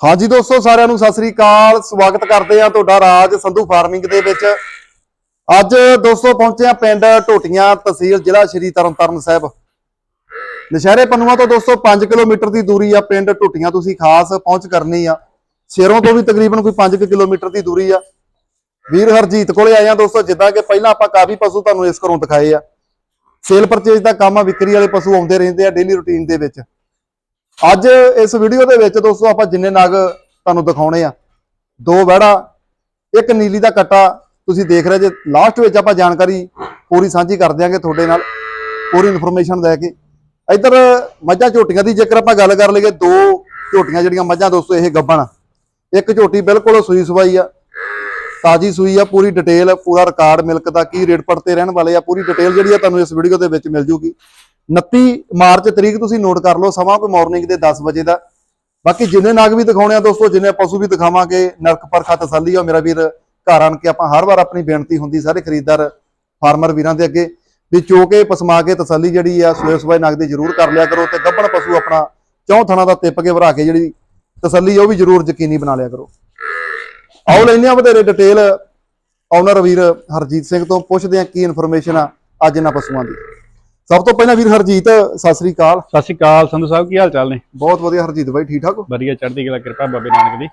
ਹਾਂਜੀ ਦੋਸਤੋ, ਸਾਰਿਆਂ ਨੂੰ ਸਤਿ ਸ੍ਰੀ ਅਕਾਲ। ਸਵਾਗਤ ਕਰਦੇ ਆ ਤੁਹਾਡਾ ਰਾਜ ਸੰਧੂ ਫਾਰਮਿੰਗ ਦੇ ਵਿੱਚ। ਅੱਜ ਦੋਸਤੋ, ਪਹੁੰਚੇ ਆ ਪਿੰਡ ਟੋਟੀਆਂ ਤਹਿਸੀਲ ਜ਼ਿਲ੍ਹਾ ਸ਼੍ਰੀ ਤਰਨਤਾਰਨ ਸਾਹਿਬ। ਨਸ਼ਹਿਰੇ ਪਨੂਆ ਤੋਂ ਦੋਸਤੋ 5 ਕਿਲੋਮੀਟਰ ਦੀ ਦੂਰੀ ਆ ਪਿੰਡ ਟੋਟੀਆਂ ਤੁਸੀਂ ਖਾਸ ਪਹੁੰਚ ਕਰਨੀ ਆ। ਸ਼ੇਰੋਂ ਤੋਂ ਵੀ ਤਕਰੀਬਨ ਕੋਈ 5 ਕਿਲੋਮੀਟਰ ਦੀ ਦੂਰੀ ਆ। ਵੀਰ ਹਰਜੀਤ ਕੋਲੇ ਆਏ ਆ ਦੋਸਤੋ, ਜਿੱਦਾਂ ਕਿ ਪਹਿਲਾਂ ਆਪਾਂ ਕਾਫੀ ਪਸ਼ੂ ਤੁਹਾਨੂੰ ਇਸ ਘਰੋਂ ਦਿਖਾਏ ਆ। ਸੇਲ ਪਰਚੇਜ ਦਾ ਕੰਮ ਆ, ਵਿਕਰੀ ਵਾਲੇ ਪਸ਼ੂ ਆਉਂਦੇ ਰਹਿੰਦੇ ਆ ਡੇਲੀ ਰੁਟੀਨ ਦੇ ਵਿੱਚ। ਅੱਜ ਇਸ ਵੀਡੀਓ ਦੇ ਵਿੱਚ ਦੋਸਤੋ ਆਪਾਂ ਜਿੰਨੇ ਨਗ ਤੁਹਾਨੂੰ ਦਿਖਾਉਣੇ ਆ, ਦੋ ਵੜਾ ਇੱਕ ਨੀਲੀ ਦਾ ਕੱਟਾ, ਤੁਸੀਂ ਦੇਖ ਰਹੇ ਜੇ ਲਾਸਟ ਵਿੱਚ ਆਪਾਂ ਜਾਣਕਾਰੀ ਪੂਰੀ ਸਾਂਝੀ ਕਰ ਦਿਆਂਗੇ ਤੁਹਾਡੇ ਨਾਲ, ਪੂਰੀ ਇਨਫੋਰਮੇਸ਼ਨ ਲੈ ਕੇ। ਇੱਧਰ ਮੱਝਾਂ ਝੋਟੀਆਂ ਦੀ ਜੇਕਰ ਆਪਾਂ ਗੱਲ ਕਰ ਲਈਏ, ਦੋ ਝੋਟੀਆਂ ਜਿਹੜੀਆਂ ਮੱਝਾਂ ਦੋਸਤੋ, ਇਹ ਗੱਬਣ ਇੱਕ ਝੋਟੀ ਬਿਲਕੁਲ ਸੂਈ ਸਵਾਈ ਆ, ਤਾਜੀ ਸੂਈ ਆ, ਪੂਰੀ ਡਿਟੇਲ ਪੂਰਾ ਰਿਕਾਰਡ ਮਿਲਕ ਦਾ, ਕੀ ਰੇਟ ਪੜਤੇ ਰਹਿਣ ਵਾਲੇ ਆ, ਪੂਰੀ ਡਿਟੇਲ ਜਿਹੜੀ ਆ ਤੁਹਾਨੂੰ ਇਸ ਵੀਡੀਓ ਦੇ ਵਿੱਚ ਮਿਲ ਜੂਗੀ। 29 ਮਾਰਚ ਤਰੀਕ ਤੁਸੀਂ ਨੋਟ ਕਰ ਲਓ, ਸਮਾਂ ਕੋਈ ਮਾਰਨਿੰਗ ਦੇ 10 ਵਜੇ ਦਾ। ਬਾਕੀ ਜਿੰਨੇ ਨਗ ਵੀ ਦਿਖਾਉਣੇ ਆ ਦੋਸਤੋ, ਜਿੰਨੇ ਪਸ਼ੂ ਵੀ ਦਿਖਾਵਾਂਗੇ ਨਰਕ ਪਰਖਾ ਤਸੱਲੀ ਆ, ਮੇਰਾ ਵੀਰ ਘਰ ਆਣ ਕੇ ਆਪਾਂ ਹਰ ਵਾਰ ਆਪਣੀ ਬੇਨਤੀ ਹੁੰਦੀ, ਸਾਰੇ ਖਰੀਦਦਾਰ, ਫਾਰਮਰ ਵੀਰਾਂ ਦੇ ਅੱਗੇ, ਵੀ ਚੋ ਕੇ, ਪਸਮਾ ਕੇ ਤਸੱਲੀ ਜਿਹੜੀ ਆ, ਸਵੇਰ ਸਵੇਰ ਨਗ ਦੀ ਜ਼ਰੂਰ ਕਰ ਲਿਆ ਕਰੋ ਤੇ ਗੱਭਣ ਪਸ਼ੂ ਆਪਣਾ ਚੌਂ ਥਣਾ ਦਾ ਤਿੱਪ ਕੇ ਭਰਾ ਕੇ ਜਿਹੜੀ ਤਸੱਲੀ ਉਹ ਵੀ ਜ਼ਰੂਰ ਯਕੀਨੀ ਬਣਾ ਲਿਆ ਕਰੋ। ਆਓ ਲੈਂਦੇ ਆ ਵਧੇਰੇ ਡਿਟੇਲ ਓਨਰ ਵੀਰ ਹਰਜੀਤ ਸਿੰਘ ਤੋਂ ਪੁੱਛਦੇ ਆ ਕੀ ਇਨਫੋਰਮੇਸ਼ਨ ਆ ਅੱਜ ਇਹਨਾਂ ਪਸ਼ੂਆਂ ਦੀ। ਸਭ ਤੋਂ ਪਹਿਲਾਂ ਵੀਰ ਹਰਜੀਤ ਸਤਿ ਸ੍ਰੀ ਅਕਾਲ। ਸਤਿ ਸ਼੍ਰੀ ਅਕਾਲ ਸੰਧੂ ਸਾਹਿਬ ਕੀ ਹਾਲ ਚਾਲ ਨੇ? ਬਹੁਤ ਵਧੀਆ ਹਰਜੀਤ ਬਾਈ ਠੀਕ ਠਾਕ ਹੋ? ਵਧੀਆ ਚੜ੍ਹਦੀ ਕਲਾ ਕਿਰਪਾ ਬਾਬੇ ਨਾਨਕ ਦੀ।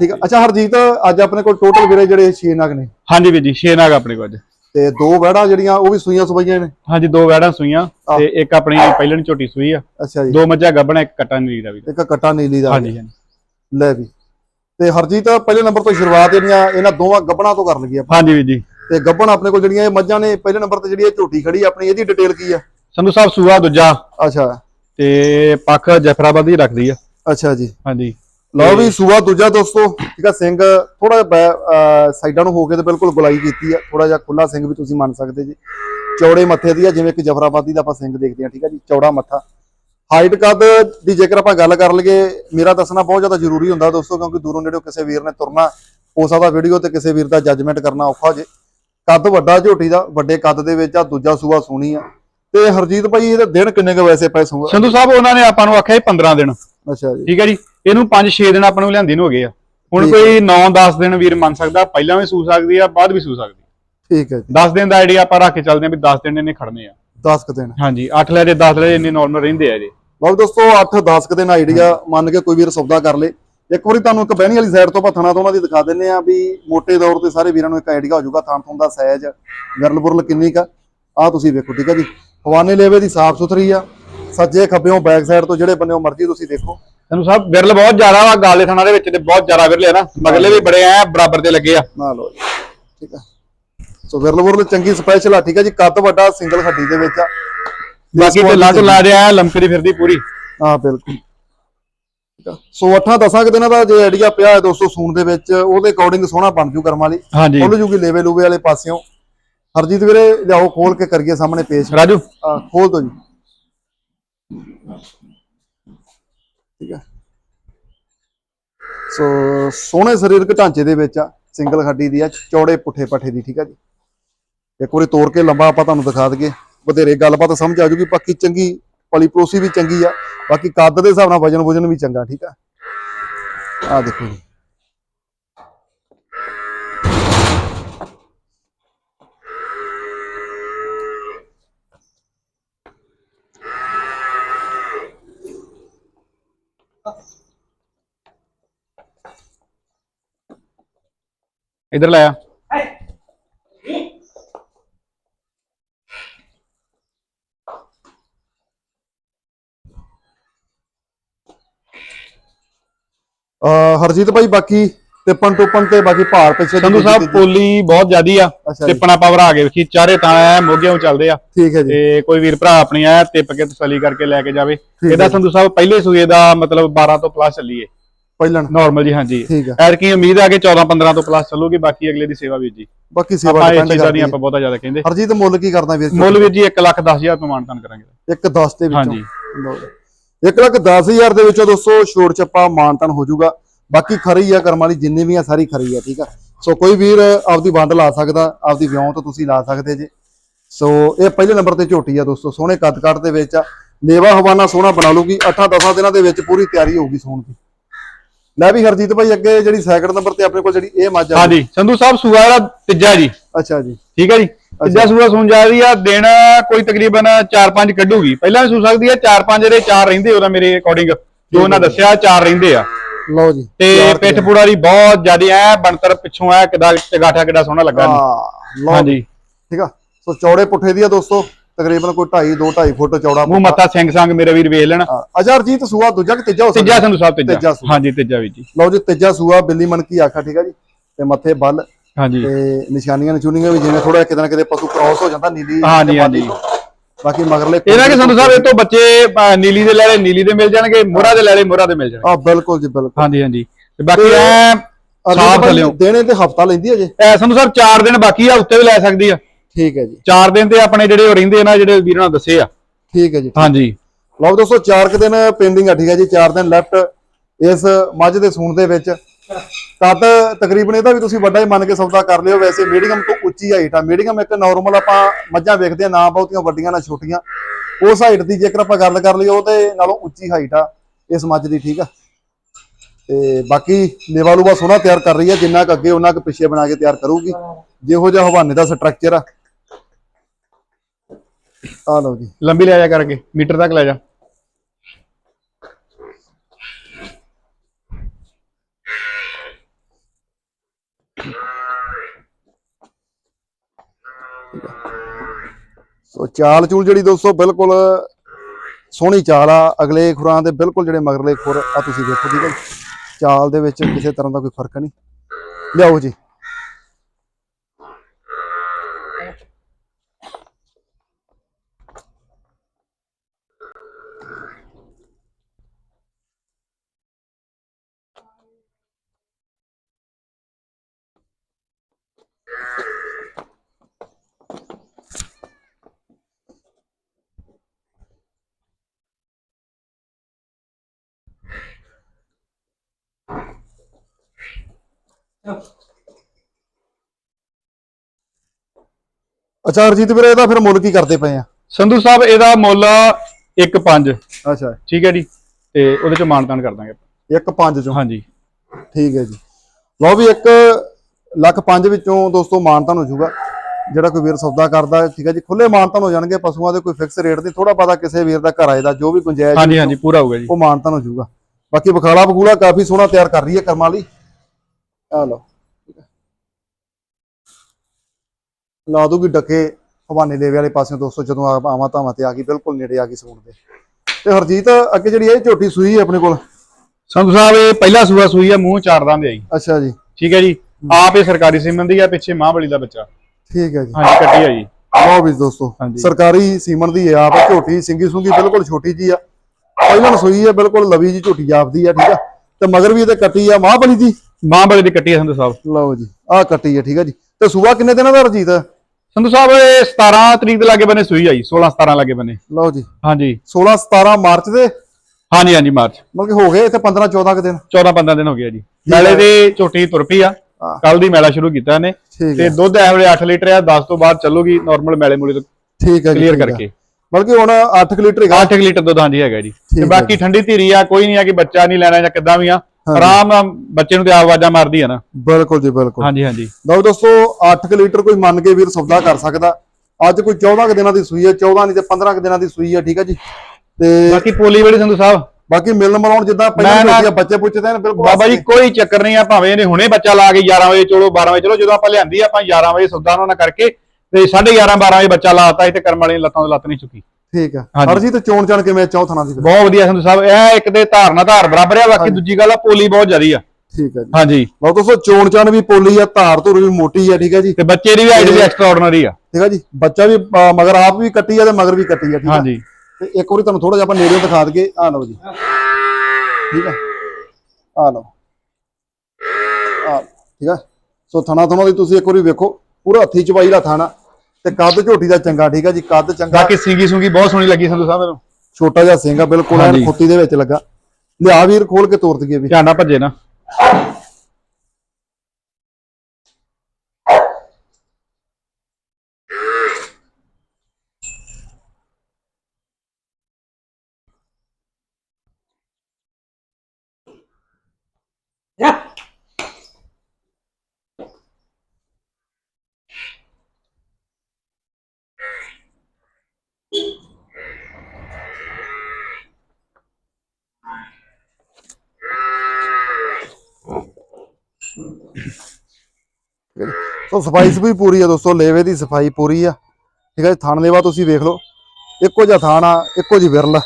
ਠੀਕ ਆ। ਅੱਛਾ ਹਰਜੀਤ ਅੱਜ ਆਪਣੇ ਕੋਲ ਟੋਟਲ ਵੀਰੇ ਜਿਹੜੇ 6 ਨਗ ਨੇ। ਹਾਂਜੀ ਵੀਰ ਜੀ ਛੇ ਨਾਗ ਆਪਣੇ ਕੋਲ ਅੱਜ। ਤੇ ਦੋ ਵੜਾ ਜਿਹੜੀਆਂ ਉਹ ਵੀ ਸੂਈਆਂ ਸਵਾਈਆਂ ਨੇ? ਹਾਂਜੀ ਦੋ ਵੈੜਾਂ ਸੂਈਆਂ। ਤੇ ਇੱਕ ਆਪਣੀ ਪਹਿਲਣ ਝੋਟੀ ਸੂਈ ਆ। ਅੱਛਾ ਜੀ। ਦੋ ਮੱਝਾਂ ਗੱਬਣਾ ਇੱਕ ਕਟਾ ਨੀਲੀ ਦਾ ਵੀ। ਇੱਕ ਕੱਟਾ ਨੀਲੀ ਦਾ ਹਾਂਜੀ ਹਾਂਜੀ। ਲੈ ਵੀ। ਤੇ ਹਰਜੀਤ ਪਹਿਲੇ ਨੰਬਰ ਤੋਂ ਸ਼ੁਰੂਆਤ ਜਿਹੜੀਆਂ ਇਹਨਾਂ ਦੋਵਾਂ ਗੱਬਣਾ ਤੋਂ ਕਰ ਲਈਏ ਆਪਾਂ। ਹਾਂਜੀ ਵੀਰ ਜੀ। ਤੇ ਗੱਬਣ ਆਪਣੇ ਕੋਲ ਜਿਹੜੀਆਂ ਇਹ ਮੱਝਾਂ ਨੇ ਪਹਿਲੇ ਨੰਬਰ ਤੇ ਜਿਹੜੀ ਇਹ ਝੋਟੀ ਖੜੀ ਆਪਣੀ ਇਹਦੀ ਡਿਟੇਲ ਕੀ ਆ? ਸੰਧੂ ਸਾਹਿਬ ਸੂਆ ਦੂਜਾ। ਅੱਛਾ। ਤੇ ਪੱਖ ਜਫਰਾਬਾਦ ਦੀ ਰੱਖਦੀ ਆ। ਅੱਛਾ ਜੀ। ਹਾਂਜੀ। ਲਓ ਵੀ ਸੂਆ ਦੂਜਾ ਦੋਸਤੋ ਠੀਕ ਆ ਸਿੰਘ ਥੋੜਾ ਸਾਈਡਾਂ ਨੂੰ ਹੋ ਕੇ ਤੇ ਬਿਲਕੁਲ ਗੁਲਾਈ ਕੀਤੀ ਆ। ਥੋੜਾ ਜਿਹਾ ਖੁੱਲਾ ਸਿੰਘ ਵੀ ਤੁਸੀਂ ਮੰਨ ਸਕਦੇ ਜੀ। ਚੌੜੇ ਮੱਥੇ ਦੀ ਆ ਜਿਵੇਂ ਕਿ ਜਫਰਾਬਾਦੀ ਦਾ ਆਪਾਂ ਸਿੰਘ ਦੇਖਦੇ ਆ ਠੀਕ ਆ ਜੀ ਚੌੜਾ ਮੱਥਾ। ਹਾਈਟ ਕੱਦ ਦੀ ਜੇਕਰ ਆਪਾਂ ਗੱਲ ਕਰ ਲਈਏ ਮੇਰਾ ਦੱਸਣਾ ਬਹੁਤ ਜ਼ਿਆਦਾ ਜ਼ਰੂਰੀ ਹੁੰਦਾ ਦੋਸਤੋ ਕਿਉਂਕਿ ਦੂਰੋਂ ਨੇੜਿਓਂ ਕਿਸੇ ਵੀਰ ਨੇ ਤੁਰਨਾ ਹੋ ਸਕਦਾ ਵੀਡੀਓ ਤੇ ਕਿਸੇ ਵੀਰ ਦਾ ਜੱਜਮੈਂਟ ਕਰਨਾ ਔਖਾ ਜੇ। ਕੱਦ ਵੱਡਾ ਝੋਟੀ ਦਾ ਵੱਡੇ ਕੱਦ ਦੇ ਵਿੱਚ ਆ ਦੂਜਾ ਸੂਆ ਸੋਹਣੀ ਆ। ਤੇ ਹਰਜੀਤ ਭਾਈ ਇਹਦੇ ਦਿਨ ਕਿੰਨੇ ਕੁ ਵੈਸੇ ਪਏ ਸੂਆ ਸੰਧੂ ਸਾਹਿਬ ਉਹਨਾਂ ਨੇ ਆਪਾਂ ਨੂੰ ਆਖਿਆ ਸੀ 15 ਦਿਨ। ਅੱਛਾ ਜੀ। ਠੀਕ ਹੈ ਜੀ? ਇਹਨੂੰ 5-6 ਦਿਨ ਆਪਾਂ ਨੂੰ ਲਿਆਂਦੀ ਨੂੰ ਹੋ ਗਏ ਆ। ਹੁਣ ਕੋਈ 9-10 ਦਿਨ ਵੀਰ ਮੰਨ ਸਕਦਾ ਪਹਿਲਾਂ ਵੀ ਸੂ ਸਕਦੀ ਆ ਬਾਅਦ ਵੀ ਸੂ ਸਕਦੀ। ਠੀਕ ਹੈ ਜੀ। 10 ਦਿਨ ਦਾ ਆਈਡੀਆ ਆਪਾਂ ਰੱਖ ਕੇ ਚੱਲਦੇ ਆ ਵੀ 10 ਦਿਨ ਇਹਨੇ ਖੜਨੇ ਆ। 10 ਕੁ ਦਿਨ। ਹਾਂਜੀ 8 ਲੈ ਜੇ 10 ਲੈ ਜੇ ਇੰਨੇ ਨਾਰਮਲ ਰਹਿੰਦੇ ਆ ਜੀ। ਲਓ ਦੋਸਤੋ 8-10 ਕੁ ਦਿਨ ਆਈਡੀਆ ਮੰਨ ਕੇ ਕੋਈ ਵੀਰ ਸੌਦਾ ਕਰ ਲੇ। ਇੱਕ ਵਾਰੀ ਤੁਹਾਨੂੰ ਇੱਕ ਬਹਿਣੀ ਵਾਲੀ ਸਾਈਡ ਤੋਂ ਪਥਣਾ ਤੋਂ ਉਹਨਾਂ ਦੀ ਦਿਖਾ ਦਿੰਨੇ ਆ ਵੀ ਮੋٹے ਦੌਰ ਤੇ ਸਾਰੇ ਵੀਰਾਂ ਨੂੰ ਇੱਕ ਆਈਡੀਆ ਹੋ ਜਾਊਗਾ ਥਾਂ ਥੋਂ ਦਾ ਸਾਈਜ਼ ਗਰਲ ਬੁਰਲ ਕਿੰਨੀ ਕਾ ਆ। ਤੁਸੀਂ ਵੇਖੋ ਠੀਕ ਹੈ ਜੀ? ਹਵਾਨੇ ਲੇਵੇ ਦੀ ਸਾਫ਼ ਸੁਥਰੀ ਆ। ਸੱਜੇ ਖੱਬਿਓਂ ਬੈਕ ਸਾਈਡ ਤੋਂ ਜਿਹੜੇ ਬੰਨਿਓ ਮਰਜ਼ੀ ਤੁਸੀਂ ਦੇਖੋ। ਤੈਨੂੰ ਸਾਹਿਬ ਵਿਰਲ ਬਹੁਤ ਜ਼ਿਆਦਾ ਵਾ ਗਾਲੇ ਥਾਣਾ ਦੇ ਵਿੱਚ ਤੇ ਬਹੁਤ ਜ਼ਿਆਦਾ ਵਿਰਲੇ ਆ ਨਾ। ਮਗਲੇ ਵੀ ਬੜੇ ਆ ਬਰਾਬਰ ਤੇ ਲੱਗੇ ਆ। ਨਾ ਜੀ ਠੀਕ ਆ। ਸੋ ਗਰਲ ਬੁਰਲ ਚੰਗੀ ਸਪੈਸ਼ਲ ਆ ਠੀਕ ਹੈ ਜੀ। ਕੱਦ ਵੱਡਾ ਸਿੰਗਲ ਹੱਡੀ ਦੇ ਵਿੱਚ ਆ। ਬਾਕੀ ਤੇ ਲਾ ਤੋਂ ਲਾ ਰਿਹਾ ਲੰਕੜੀ ਫਿਰਦੀ ਪੂਰੀ। ਹਾਂ ਬਿਲਕੁਲ। ਆ। ਸੋ 8-10 ਦਿਨਾਂ ਦਾ ਜੇ ਆਈਡੀਆ ਪਿਆ ਹੈ ਦੋਸਤੋ ਸੂਣ ਦੇ ਵਿੱਚ ਉਹਦੇ ਅਕੋਰਡਿੰਗ ਸੋਹਣਾ ਬਣ ਜੂ ਕਰਮ ਵਾਲੀ। ਖੁੱਲ ਜੂਗੀ ਲੇਵੇ ਲੂਵੇ ਵਾਲੇ ਪਾਸਿਓਂ। ਹਰਜੀਤ ਵੀਰੇ ਲਿਆਓ ਖੋਲ ਕੇ ਕਰੀਏ ਸਾਹਮਣੇ ਪੇਸ਼। ਰਾਜੂ। ਖੋਲ ਦੋ ਜੀ। ਠੀਕ ਹੈ। ਸੋ ਸੋਹਣੇ ਸਰੀਰਕ ਢਾਂਚੇ ਦੇ ਵਿੱਚ ਆ ਸਿੰਗਲ ਹੱਡੀ ਦੀ ਆ ਚੌੜੇ ਪੁੱਠੇ ਪੱਠੇ ਦੀ ਠੀਕ ਆ ਜੀ। ਇੱਕ ਵਾਰੀ ਤੋੜ ਕੇ ਲੰਬਾ ਆਪਾਂ ਤੁਹਾਨੂੰ ਦਿਖਾ ਦਈਏ। ਵਧੇਰੇ ਗੱਲਬਾਤ ਸਮਝ ਆ ਜੂਗੀ ਬਾਕੀ ਚੰਗੀ ਪਲੀ ਪਲੋਸੀ ਵੀ ਚੰਗੀ ਆ ਬਾਕੀ ਕੱਦ ਦੇ ਹਿਸਾਬ ਨਾਲ ਵਜਨ ਵਜਨ ਵੀ ਚੰਗਾ ਠੀਕ ਆ। ਆ ਦੇਖੋ ਜੀ। ਇਧਰ ਲੈ ਆ। ਅਹ ਹਰਜੀਤ ਭਾਈ ਬਾਕੀ ਟਿੱਪਣ ਟੁੱਪਣ ਤੇ ਬਾਕੀ ਭਾਰ ਪਿੱਛੇ ਦੀ ਸੰਧੂ ਸਾਹਿਬ ਤੀਜੀ- ਪੋਲੀ ਬਹੁਤ ਜ਼ਿਆਦੀ ਆ। ਅੱਛਾ ਜੀ। ਟਿੱਪਣਾ ਪਾਵਰ ਆ ਗਏ। ਵੇਖੀ ਚਾਰੇ ਤਾਂ ਐ ਮੋਗਿਆਂ ਚੱਲਦੇ ਆ। ਠੀਕ ਹੈ ਜੀ। ਤੇ ਕੋਈ ਵੀਰ ਭਰਾ ਆਪਣੀ ਆ ਟਿੱਪ ਕੇ ਤਸੱਲੀ ਕਰਕੇ ਲੈ ਕੇ ਜਾਵੇ। ਹੈ ਇਹਦਾ ਜੀ। ਸੰਧੂ ਸਾਹਿਬ ਪਹਿਲੇ ਸੂਏ ਦਾ ਮਤਲਬ 12 ਤੋਂ ਪਲੱਸ ਚੱਲੀਏ। ਪਹਿਲਣ ਨਾਰਮਲ ਜੀ ਹਾਂਜੀ ਠੀਕ ਆ ਐਰ ਕੀ ਉਮੀਦ ਆ ਕਿ 14 15 ਤੋਂ ਪਲੱਸ ਚੱਲੂਗੀ ਬਾਕੀ ਅਗਲੇ ਦੀ ਸੇਵਾ ਵੀਰ ਜੀ। ਬਾਕੀ ਸੇਵਾ ਡਿਪੈਂਡ ਕਰਦੀ ਨਹੀਂ ਹੈ। ਆਪਾਂ ਬਹੁਤਾ ਜ਼ਿਆਦਾ ਕਹਿੰਦੇ। ਹਰਜੀਤ ਮੁੱਲ ਕੀ ਕਰਦਾ ਵੀਰ ਜੀ? ਮੁੱਲ ਵੀਰ ਜੀ 1 ਲੱਖ 10000 ਤੋਂ ਮਾਨਤਾਨ ਕਰਾਂਗੇ। ਇੱਕ 10 ਦੇ ਵਿੱਚੋਂ। ਹਾਂਜੀ। ਲਓ ਜੀ। ਇੱਕ ਲੱਖ 10000 ਦੇ ਵਿੱਚੋਂ ਦੋਸਤੋ ਛੋੜ ਚੱਪਾ ਮਾਨਤਨ ਹੋ ਜਾਊਗਾ। ਬਾਕੀ ਖਰੀ ਆ ਕਰਮ ਵਾਲੀ ਜਿੰਨੇ ਵੀ ਆ ਸਾਰੀ ਖਰੀ ਆ ਠੀਕ ਆ। ਸੋ ਕੋਈ ਵੀਰ ਆਪਦੀ ਵੰਡ ਲਾ ਸਕਦਾ ਆਪਦੀ ਵਿਉਂ ਤੋਂ ਤੁਸੀਂ ਲਾ ਸਕਦੇ ਜੇ। ਸੋ ਇਹ ਪਹਿਲੇ ਨੰਬਰ ਤੇ ਝੋਟੀ ਆ ਦੋਸਤੋ ਸੋਹਣੇ ਕੱਦ ਕੱਦ ਦੇ ਵਿੱਚ ਆ। ਲੇਵਾ ਹਵਾਨਾ ਸੋਹਣਾ ਬਣਾ ਲੂਗੀ 8-10 ਦਿਨਾਂ ਦੇ ਵਿੱਚ ਪੂਰੀ ਤਿਆਰੀ ਹੋਊਗੀ ਸੋਣ ਦੀ। ਲੈ ਵੀ ਹਰਜੀਤ ਭਾਈ ਅੱਗੇ ਜਿਹੜੀ ਸੈਕਿੰਡ ਨੰਬਰ ਤੇ ਆਪਣੇ ਕੋਲ ਜਿਹੜੀ ਇਹ ਮੱਝ ਆ। ਹਾਂਜੀ ਸੰਧੂ ਸਾਹਿਬ ਸੂਆ ਵਾਲਾ ਤੀਜਾ ਜੀ। ਅੱਛਾ ਜੀ। ਠੀਕ ਹੈ ਜੀ? ਤੀਜਾ ਸੂਆ ਸੁਣ ਜਾ ਰਹੀ ਆ ਦਿਨ ਕੋਈ ਤਕਰੀਬਨ 4-5 ਕੱਢੂਗੀ। ਪਹਿਲਾਂ ਵੀ ਸੂ ਸਕਦੀ ਆ 4-5 ਦੇ 4 ਰਹਿੰਦੇ ਉਹਦਾ ਮੇਰੇ ਅਕੋਰਡਿੰਗ ਜੋ ਉਹਨਾਂ ਦੱਸਿਆ 4 ਰਹਿੰਦੇ ਆ। ਲਓ ਜੀ ਤੇ ਪਿੱਠ ਪੂੜਾ ਦੀ ਬਹੁਤ ਜ਼ਿਆਦੀ ਐ ਬਣਤਰ ਪਿੱਛੋਂ ਐ ਕਿਦਾ ਚਗਾਠਾ ਕਿਦਾ ਸੋਹਣਾ ਲੱਗਾ ਜੀ ਹਾਂ ਲਓ ਹਾਂਜੀ। ਠੀਕ ਆ। ਸੋ ਚੌੜੇ ਪੁੱਠੇ ਦੀ ਆ ਦੋਸਤੋ। ਤਕਰੀਬਨ ਕੋਈ 2.5 2 2.5 ਫੁੱਟ ਚੌੜਾ ਮੂੰਹ ਮੱਥਾ ਸਿੰਘ ਸੰਗ ਮੇਰੇ ਵੀਰ ਵੇਖ ਲੈਣ। ਅਜਾ ਹਰਜੀਤ ਸੂਆ ਦੂਜਾ ਕਿ ਤੀਜਾ ਹੋ ਸਕਦਾ? ਤੀਜਾ ਸੰਧੂ ਸਾਹਿਬ ਤੀਜਾ। ਹਾਂਜੀ ਤੀਜਾ ਵੀ ਜੀ। ਲਓ ਜੀ ਤੀਜਾ ਸੂਆ ਬਿੱਲੀ ਮਨਕੀ ਆਖਾ ਠੀਕ ਆ ਜੀ? ਤੇ ਮੱਥੇ ਬੱਲ। ਹਾਂਜੀ। ਤੇ ਨਿਸ਼ਾਨੀਆਂ ਨਿਸ਼ੂਨੀਆਂ ਵੀ ਜਿਵੇਂ ਥੋੜਾ ਕਿਤੇ ਨਾ ਕਿਤੇ ਪਸ਼ੂ ਕ੍ਰਾਸ ਹੋ ਜਾਂਦਾ ਨੀਲੀ ਹਾਂਜੀ, ਹਾਂਜੀ। ਬਾਕੀ ਮਗਰਲੇ ਇਹਨਾਂ ਕੇ ਸੰਧੂ ਸਾਹਿਬ ਇਹ ਤੋਂ ਬੱਚੇ ਨੀਲੀ ਦੇ ਲੈ ਲੈ ਨੀਲੀ ਦੇ ਮਿਲ ਜਾਣਗੇ ਮੋਹਰਾ ਦੇ ਲੈ ਲੈ ਮੋਹਰਾ ਦੇ ਮਿਲ ਜਾਣਗੇ। ਆ ਬਿਲਕੁਲ ਜੀ ਬਿਲਕੁਲ। ਹਾਂਜੀ ਹਾਂਜੀ। ਤੇ ਬਾਕੀ ਐ ਸਾਫ਼ ਥੱਲਿਓ। ਦੇਣੇ ਤੇ ਹਫਤਾ ਲੈਂਦੀ ਹੈ ਜੇ ਐ ਸੰਧੂ ਸਾਹਿਬ 4 ਦਿਨ ਬਾਕੀ ਆ ਉੱਤੇ ਵੀ ਲੈ ਸਕਦੀ ਆ। ਠੀਕ ਹੈ ਜੀ। 4 ਦਿਨ ਤੇ ਆਪਣੇ ਜਿਹੜੇ ਉਹ ਰਹਿੰਦੇ ਨਾ ਜਿਹੜੇ ਵੀਰਾਂ ਨੇ ਦੱਸੇ ਆ। ਠੀਕ ਹੈ ਜੀ ਹਾਂਜੀ। ਲਓ ਦੋਸਤੋ 4 ਕੁ ਦਿਨ ਪੈਂਡਿੰਗ ਆ ਠੀਕ ਹੈ ਜੀ 4 ਦਿਨ ਲੈਫਟ ਇਸ ਮੱਝ ਦੇ ਸੂਣ ਦੇ ਵਿੱਚ। ਕੱਦ ਤਕਰੀਬਨ ਇਹਦਾ ਵੀ ਤੁਸੀਂ ਵੱਡਾ ਹੀ ਮੰਨ ਕੇ ਸੌਦਾ ਕਰ ਲਿਓ। ਵੈਸੇ ਮੀਡੀਅਮ ਤੋਂ ਉੱਚੀ ਹਾਈਟ ਆ। ਮੀਡੀਅਮ ਇੱਕ ਨਾਰਮਲ ਆਪਾਂ ਮੱਝਾਂ ਵੇਖਦੇ ਆ ਨਾ ਬਹੁਤੀਆਂ ਵੱਡੀਆਂ ਨਾ ਛੋਟੀਆਂ। ਉਸ ਹਾਈਟ ਦੀ ਜੇਕਰ ਆਪਾਂ ਗੱਲ ਕਰ ਲਈਏ ਉਹਦੇ ਨਾਲੋਂ ਉੱਚੀ ਹਾਈਟ ਆ ਇਸ ਮੱਝ ਦੀ ਠੀਕ ਆ। ਤੇ ਬਾਕੀ ਲੇਵਾ ਲੂਵਾ ਸੋਹਣਾ ਤਿਆਰ ਕਰ ਰਹੀ ਹੈ ਜਿੰਨਾ ਕੁ ਅੱਗੇ ਉਹਨਾਂ ਕੁ ਪਿੱਛੇ ਬਣਾ ਕੇ ਤਿਆਰ ਕਰੂਗੀ। ਜਿਹੋ ਜਿਹਾ ਹਵਾਨੇ ਦਾ ਸਟਰਕਚਰ ਆ। ਆ ਲਓ ਜੀ। ਲੰਬੀ ਲੈ ਜਾ ਕਰਕੇ ਮੀਟਰ ਤੱਕ ਲੈ ਜਾ। ਸੋ ਚਾਲ ਚੂਲ ਜਿਹੜੀ ਦੋਸਤੋ ਬਿਲਕੁਲ ਸੋਹਣੀ ਚਾਲ ਆ। ਅਗਲੇ ਖੁਰਾਂ ਦੇ ਬਿਲਕੁਲ ਜਿਹੜੇ ਮਗਰਲੇ ਖੁਰ ਆ ਤੁਸੀਂ ਦੇਖੋ ਠੀਕ ਹੈ। ਚਾਲ ਦੇ ਵਿੱਚ ਕਿਸੇ ਤਰ੍ਹਾਂ ਦਾ ਕੋਈ ਫ਼ਰਕ ਨਹੀਂ। ਲਿਆਓ ਜੀ। ਅੱਛਾ ਹਰਜੀਤ ਵੀਰੇ ਇਹਦਾ ਫਿਰ ਮੁੱਲ ਕੀ ਕਰਦੇ ਪਏ ਆ? ਸੰਧੂ ਸਾਹਿਬ ਇਹਦਾ ਮੁੱਲ 1.5 ਅੱਛਾ। ਠੀਕ ਹੈ ਜੀ? ਤੇ ਉਹਦੇ ਚ ਮਾਨਤਾਨ ਕਰ ਦਾਂਗੇ ਆਪਾਂ। ਇੱਕ ਪੰਜ ਚੋਂ? ਹਾਂਜੀ। ਠੀਕ ਹੈ ਜੀ। ਲਓ ਵੀ 1 ਲੱਖ 5 ਵਿੱਚੋਂ ਦੋਸਤੋ ਮਾਨਤਾਨ ਹੋ ਜਾਊਗਾ। ਜਿਹੜਾ ਕੋਈ ਵੀਰ ਸੌਦਾ ਕਰਦਾ ਹੈ, ਠੀਕ ਹੈ ਜੀ। ਖੁੱਲੇ ਮਾਨਤਾਨ ਹੋ ਜਾਣਗੇ ਪਸ਼ੂਆਂ ਦੇ ਕੋਈ ਫਿਕਸ ਰੇਟ ਨਹੀਂ। ਥੋੜਾ ਪਤਾ ਕਿਸੇ ਵੀਰ ਦਾ ਘਰ ਆਏ ਦਾ ਜੋ ਵੀ ਗੁੰਜਾਇਸ਼ ਹਾਂਜੀ ਹਾਂਜੀ ਪੂਰਾ ਹੋਊਗਾ ਜੀ। ਉਹ ਮਾਨਤਾਨ ਹੋ ਜਾਊਗਾ। ਬਾਕੀ ਬਖਾਲਾ ਬਖੂਲਾ ਕਾਫੀ ਸੋਹਣਾ ਤਿਆਰ ਕਰ ਰਹੀ ਹੈ ਕਰਮਾਂ ਲਈ ਆ ਲਓ ਹੈ। ਲਾ ਦੂਗੀ ਡੱਕੇ ਹਵਾਨੇ ਲੇਵੇ ਵਾਲੇ ਪਾਸੇ ਦੋਸਤੋ ਜਦੋਂ ਆ- ਆਵਾਂ ਧਾਵਾਂ ਤੇ ਆ ਗਈ ਬਿਲਕੁਲ ਨੇੜੇ ਆ ਗਈ ਸੂਣ ਦੇ। ਤੇ ਹਰਜੀਤ ਅੱਗੇ ਜਿਹੜੀ ਇਹ ਝੋਟੀ ਸੂਈ ਹੈ ਆਪਣੇ ਕੋਲ? ਸੰਧੂ ਸਾਹਿਬ ਇਹ ਪਹਿਲਾ ਸੂਆ ਸੂਈ ਆ ਮੂੰਹ ਚਾਰ ਦੰਦ ਆਈ ਅੱਛਾ ਜੀ। ਠੀਕ ਹੈ ਜੀ। ਆਪ ਇਹ ਸਰਕਾਰੀ ਸੀਮਨ ਦੀ ਆ ਪਿੱਛੇ ਮਾਂਬਲੀ ਦਾ ਬੱਚਾ। ਠੀਕ ਹੈ ਜੀ। ਹਾਂਜੀ ਕੱਟੀ ਆ ਜੀ। ਲਓ ਵੀ ਦੋਸਤੋ। ਸਰਕਾਰੀ ਸੀਮਨ ਦੀ ਹੈ ਆਪ ਝੋਟੀ ਸਿੰਗੀ ਸੁੰਗੀ ਬਿਲਕੁਲ ਛੋਟੀ ਜੀ ਆ। ਪਹਿਲਾਂ ਸੂਈ ਹੈ ਬਿਲਕੁਲ ਲਵੀ ਜੀ ਝੋਟੀ ਆਪਦੀ ਆ ਠੀਕ ਆ। ਤੇ ਮਗਰ ਵੀ ਇਹਦੇ ਕੱਟੀ ਆ ਮਾਂ ਬਲੀ ਦੀ ਮਾਂਬਲੀ ਦੀ ਕੱਟੀ ਆ ਸੰਧੂ ਸਾਹਿਬ। ਲਓ ਜੀ ਆਹ ਕੱਟੀ ਆ ਠੀਕ ਆ ਜੀ। ਤੇ ਸੂਆ ਕਿੰਨੇ ਦਿਨਾਂ ਦਾ ਹਰਜੀਤ ਸੰਧੂ ਸਾਹਿਬ ਇਹ 17 ਤਰੀਕ ਦੇ ਲਾਗੇ ਬੰਨੇ ਸੂਈ ਆਈ 16 17 ਲਾਗੇ ਬੰਨੇ। ਲਓ ਜੀ। ਹਾਂਜੀ। 16 17 ਮਾਰਚ ਦੇ? ਹਾਂਜੀ ਹਾਂਜੀ ਮਾਰਚ। ਮਤਲਬ ਕਿ ਹੋ ਗਏ ਇੱਥੇ 15 14 ਕੁ ਦਿਨ? 14 15 ਦਿਨ ਹੋ ਗਿਆ ਜੀ। ਮੈਲੇ ਦੇ ਝੋਟੀ ਤੁਰ ਪਈ ਆ। ਹਾਂ। ਕੱਲ ਦੀ ਮੈਲਾ ਸ਼ੁਰੂ ਕੀਤਾ ਨੇ ਤੇ ਹੈ ਦੁੱਧ ਐਵਰੇ 8 ਲੀਟਰ ਆ 10 ਤੋਂ ਬਾਅਦ ਚੱਲੂਗੀ ਨਾਰਮਲ ਮੈਲੇ ਮੂਲੇ ਤੋਂ ਠੀਕ ਹੈ ਕਲੀਅਰ। ਕਰਕੇ। ਬਲਕਿ ਹੁਣ 8 ਲੀਟਰ ਹੈਗਾ। 8 ਲੀਟਰ ਦੁੱਧ ਹਾਂਜੀ ਹੈਗਾ ਜੀ। ਤੇ ਹੈ ਬਾਕੀ ਠੰਡੀ ਧੀਰੀ ਆ ਕੋਈ ਨਹੀਂ ਆ ਕਿ ਬੱਚਾ ਨਹੀਂ ਲੈਣਾ ਜਾਂ ਕਿੱਦਾਂ ਵੀ ਆ। ਆਰਾਮ ਨਾਲ ਬੱਚੇ ਨੂੰ ਤੇ ਆਵਾਜ਼ਾਂ ਮਾਰਦੀ ਆ ਨਾ। ਬਿਲਕੁਲ ਜੀ ਬਿਲਕੁਲ। ਹਾਂਜੀ ਹਾਂਜੀ। ਲਓ ਦੋਸਤੋ 8 ਲੀਟਰ ਕੋਈ ਮੰਨ ਕੇ ਵੀਰ ਸੌਦਾ ਕਰ ਸਕਦਾ। ਅੱਜ ਕੋਈ 14 ਕੁ ਦਿਨਾਂ ਦੀ ਸੂਈ ਹੈ 14 ਨਹੀਂ ਤੇ 15 ਕੁ ਦਿਨਾਂ ਦੀ ਸੂਈ ਹੈ ਠੀਕ ਹੈ ਜੀ? ਤੇ ਬਾਕੀ ਪੋਲੀ ਵਾਲੀ ਸੰਧੂ ਸਾਹਿਬ। ਬਾਕੀ ਮਿਲਣ ਮਲਾਉਣ ਜਿੱਦਾਂ ਪਹਿਲਾਂ ਮੈਂ ਨਾ- ਝੋਟੀਆਂ ਬੱਚੇ ਪੁੱਛਦੇ ਨੇ ਬਿਲਕੁਲ ਬਾਬਾ ਜੀ ਕੋਈ ਚੱਕਰ ਨਹੀਂ ਆ ਭਾਵੇਂ ਇਹਨੇ ਹੁਣੇ ਬੱਚਾ ਲਾ ਕੇ 11 ਵਜੇ ਚਲੋ 12 ਵਜੇ ਚਲੋ ਜਦੋਂ ਆਪਾਂ ਲਿਆਂਦੀ ਆਪਾਂ 11 ਵਜੇ ਸੌਦਾ ਉਹਨਾਂ ਨਾਲ ਕਰਕੇ ਤੇ 11:30 12 ਵਜੇ ਬੱਚਾ ਲਾਤਾ ਤੇ ਕਰਮ ਵਾਲੀ ਲੱਤਾਂ ਤੋਂ ਲੱਤ ਨਹੀਂ ਚੁੱਕੀ। ਠੀਕ ਹੈ ਹਾਂਜੀ। ਹਰਜੀਤ ਚੋਣ ਚਣ ਕਿਵੇਂ ਚੌਥਣਾ ਦੀ ਫਿਰ? ਬਹੁਤ ਵਧੀਆ ਸੰਧੂ ਸਾਹਿਬ ਇਹ ਇੱਕ ਦੇ ਧਾਰਨਾ ਧਾਰ ਬਰਾਬਰ ਆ ਬਾਕੀ ਦੂਜੀ ਗੱਲ ਆ ਪੋਲੀ ਬਹੁਤ ਜ਼ਿਆਦੀ ਆ। ਠੀਕ ਹੈ ਜੀ। ਹਾਂਜੀ। ਲਓ ਦੋਸਤੋ ਚੋਣ ਚਣ ਵੀ ਪੋਲੀ ਆ ਧਾਰ ਧੁਰ ਵੀ ਮੋਟੀ ਆ ਠੀਕ ਹੈ ਜੀ। ਤੇ ਬੱਚੇ ਦੀ ਵੀ ਹਾਈਟ ਵੀ ਐਕਸਟਰਾ ਆਰਡੀਨਰੀ ਆ। ਠੀਕ ਹੈ ਜੀ ਬੱਚਾ ਵੀ ਮਗਰ ਆਪ ਵੀ ਕੱਟੀ ਆ ਤੇ ਮਗਰ ਵੀ ਕੱਟੀ ਆ ਠੀਕ ਹੈ ਹਾਂਜੀ। ਤੇ ਇੱਕ ਵਾਰੀ ਤੁਹਾਨੂੰ ਥੋੜਾ ਜਿਹਾ ਆਪਾਂ ਨੇੜਿਓਂ ਦਿਖਾ ਦਈਏ ਆ ਲਓ ਜੀ। ਠੀਕ ਹੈ ਆ ਲਓ। ਆ ਠੀਕ ਹੈ ਸੋ ਥਣਾ ਥਣਾ ਦੀ ਤੁਸੀਂ ਇੱਕ ਵਾਰੀ ਵੇਖੋ ਪੂਰਾ ਹੱਥੀ ਚਵਾਈ ਦਾ ਥਾਣਾ। ਤੇ ਕੱਦ ਝੋਟੀ ਦਾ ਚੰਗਾ ਠੀਕ ਹੈ ਜੀ ਕੱਦ ਚੰਗਾ। ਬਾਕੀ ਸਿੰਗੀ ਸੁੰਗੀ ਬਹੁਤ ਸੋਹਣੀ ਲੱਗੀ ਸੰਧੂ ਸਾਹਿਬ ਮੈਨੂੰ। ਛੋਟਾ ਜਿਹਾ ਆ ਬਿਲਕੁਲ ਐਨ ਹਾਂਜੀ। ਖੁੱਤੀ ਦੇ ਵਿੱਚ ਲੱਗਾ। ਲਿਆ ਵੀਰ ਖੋਲ ਕੇ ਤੋਰ ਦਈਏ ਵੀ। ਧਿਆਨ ਨਾਲ ਭੱਜੇ ਨਾ। ਤੋ ਸਫ਼ਾਈ ਵੀ ਪੂਰੀ ਆ ਦੋਸਤੋ ਲੇਵੇ ਦੀ ਸਫ਼ਾਈ ਪੂਰੀ ਆ। ਠੀਕ ਹੈ ਜੀ, ਥਣ ਲੇਵਾ ਤੁਸੀਂ ਵੇਖ ਲਓ। ਇੱਕੋ ਜਿਹਾ ਥਾਣ ਆ ਇੱਕੋ ਜਿਹੀ ਵਿਰਲ ਲੈ।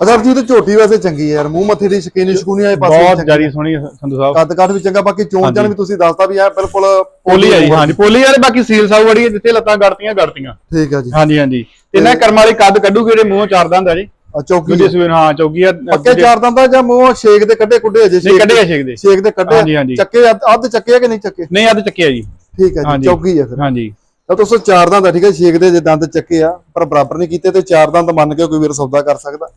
ਅਗਰ ਜੀ ਤੇ ਝੋਟੀ ਵੈਸੇ ਚੰਗੀ ਹੈ ਯਾਰ ਮੂੰਹ ਮੱਥੇ ਦੀ ਸ਼ਕੀਨੀ ਸ਼ਕੂਨੀ ਆਏ ਪਾਸੇ ਬਹੁਤ। ਜਾਰੀ ਸੋਹਣੀ ਸੰਧੂ ਸਾਹਿਬ। ਕੱਦ ਕੱਦ ਵੀ ਚੰਗਾ ਬਾਕੀ ਚੋਣ ਹਾਂਜੀ। ਵੀ ਤੁਸੀਂ ਦੱਸਤਾ ਵੀ ਇਹ ਬਿਲਕੁਲ ਪੋਲੀ ਆ ਜੀ ਹਾਂਜੀ ਪੋਲੀ ਆ ਤੇ ਬਾਕੀ ਸੀਲ ਸਾਊ ਵੜੀ ਆ, ਜਿੱਥੇ ਲੱਤਾਂ ਗੜਤੀਆਂ ਗੜਤੀਆਂ। ਠੀਕ ਹੈ ਜੀ। ਹਾਂਜੀ ਹਾਂਜੀ। ਤੇ ਨਾ ਕਰਮ ਵਾਲੀ ਕੱਦ ਕੱਢੂਗੇ ਜਿਹੜੇ ਮੂੰਹੋਂ ਚਾਰ ਦੰਦ ਆ ਜੀ। ਆ ਚੌਕੀ ਸੂਏ ਨੂੰ, ਹਾਂ ਚੌਗੀ ਆ। ਪੱਕੇ ਚਾਰ ਦੰਦਾਂ ਜਾਂ ਮੂੰਹ ਛੇਕ ਦੇ ਕੱਢੇ ਕੁੱਡੇ ਅਜੇ ਨਹੀਂ ਕੱਢੇ ਆ ਛੇਕ ਦੇ। ਛੇਕ ਦੇ ਕੱਢੇ ਹਾਂਜੀ, ਹਾਂਜੀ। ਚੱਕੇ ਅੱਧ- ਅੱਧ ਚੱਕੇ ਆ ਕਿ ਨਹੀਂ ਚੱਕੇ? ਨਹੀਂ ਅੱਧ ਚੱਕਿਆ ਜੀ। ਠੀਕ ਹੈ ਜੀ ਹਾਂਜੀ। ਚੌਕੀ ਹੈ ਫਿਰ। ਹਾਂਜੀ। ਤਾਂ ਦੋਸਤੋ ਚਾਰ ਦੰਦ ਆ ਠੀਕ ਹੈ ਛੇਕ ਦੇ ਜੇ ਦੰਦ ਚੱਕੇ ਆ ਪਰ ਬਰਾਬਰ ਨਹੀਂ ਕੀਤੇ ਤੇ ਚਾਰ ਦੰਦ ਮੰਨ ਕੇ ਕੋਈ ਵੀਰ ਸੌਦਾ ਕਰ ਸਕਦਾ।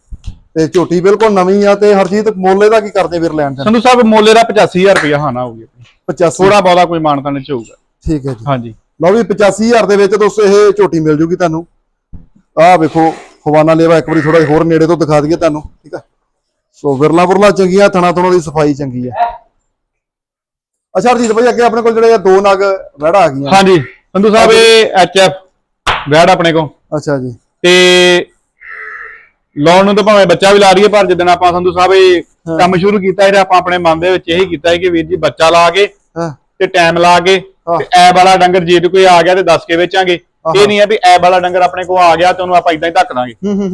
ਤੇ ਝੋਟੀ ਬਿਲਕੁਲ ਨਵੀਂ ਆ ਤੇ ਹਰਜੀਤ ਮੋਲੇ ਦਾ ਕੀ ਕਰਦੇ ਵੀਰ ਲੈਣ ਦੇ ਸੰਧੂ ਸਾਹਿਬ ਮੁੱਲ ਇਹਦਾ 85000 ਰੁਪਇਆ ਹਾਨਾ ਹੋਊਗੀ 85 ਥੋੜਾ ਬਹੁਤਾ ਕੋਈ ਮਾਨਤਾ ਨਹੀਂ ਹੋਊਗਾ ਠੀਕ ਹੈ ਜੀ। ਹਾਂਜੀ। ਲਓ ਵੀ 85000 ਦੇ ਵਿੱਚ ਦੋਸਤੋ ਇਹ ਝੋਟੀ ਮਿਲ ਜੂਗੀ ਤੁਹਾਨੂੰ। ਆਹ ਵੇਖੋ ਫਵਾਨਾ ਲੇਵਾ ਇੱਕ ਵਾਰੀ ਥੋੜਾ ਹੋਰ ਨੇੜੇ ਤੋਂ ਦਿਖਾ ਦਈਏ ਤੁਹਾਨੂੰ ਠੀਕ ਹੈ? ਸੋ ਵਿਰਲਾ ਬੁਰਲਾ ਚੰਗੀਆਂ ਥਣਾ ਥਣਾ ਦੀ ਸਫ਼ਾਈ ਚੰਗੀ ਹੈ। ਅੱਛਾ ਹਰਜੀਤ ਭਾਈ ਅੱਗੇ ਆਪਣੇ ਕੋਲ ਜਿਹੜੇ ਆ ਦੋ ਨਗ ਵੜਾ ਆ ਗਈਆਂ। ਹਾਂਜੀ। ਸੰਧੂ ਸਾਹਿਬ ਇਹ ਐਚਐਫ ਵੈੜ ਆਪਣੇ ਕੋ ਅੱਛਾ ਜੀ। ਤੇ ਲਾਉਣ ਨੂੰ ਤਾਂ ਭਾਵੇਂ ਬੱਚਾ ਵੀ ਲਾ ਰਹੀਏ ਪਰ ਜਿੱਦਣ ਆਪਾਂ ਸੰਧੂ ਸਾਹਿਬ ਇਹ ਕੰਮ ਸ਼ੁਰੂ ਕੀਤਾ ਇਹਦਾ ਆਪਾਂ ਆਪਣੇ ਮਨ ਦੇ ਵਿੱਚ ਇਹੀ ਕੀਤਾ ਹੈ ਕਿ ਵੀਰ ਜੀ ਬੱਚਾ ਲਾ ਕੇ ਤੇ ਟਾਈਮ ਲਾ ਕੇ। ਤੇ ਐਬ ਵਾਲਾ ਡੰਗਰ ਜੇ ਕੋਈ ਆ ਗਿਆ ਤੇ ਦੱਸ ਕੇ ਵੇਚਾਂਗੇ। ਇਹ ਨਹੀਂ ਹੈ ਵੀ ਐਬ ਵਾਲਾ ਡੰਗਰ ਆਪਣੇ ਕੋਲ ਆ ਗਿਆ ਤੇ ਉਹਨੂੰ ਆਪਾਂ ਇਦਾਂ ਹੀ ਧੱਕ ਦਾਂਗੇ।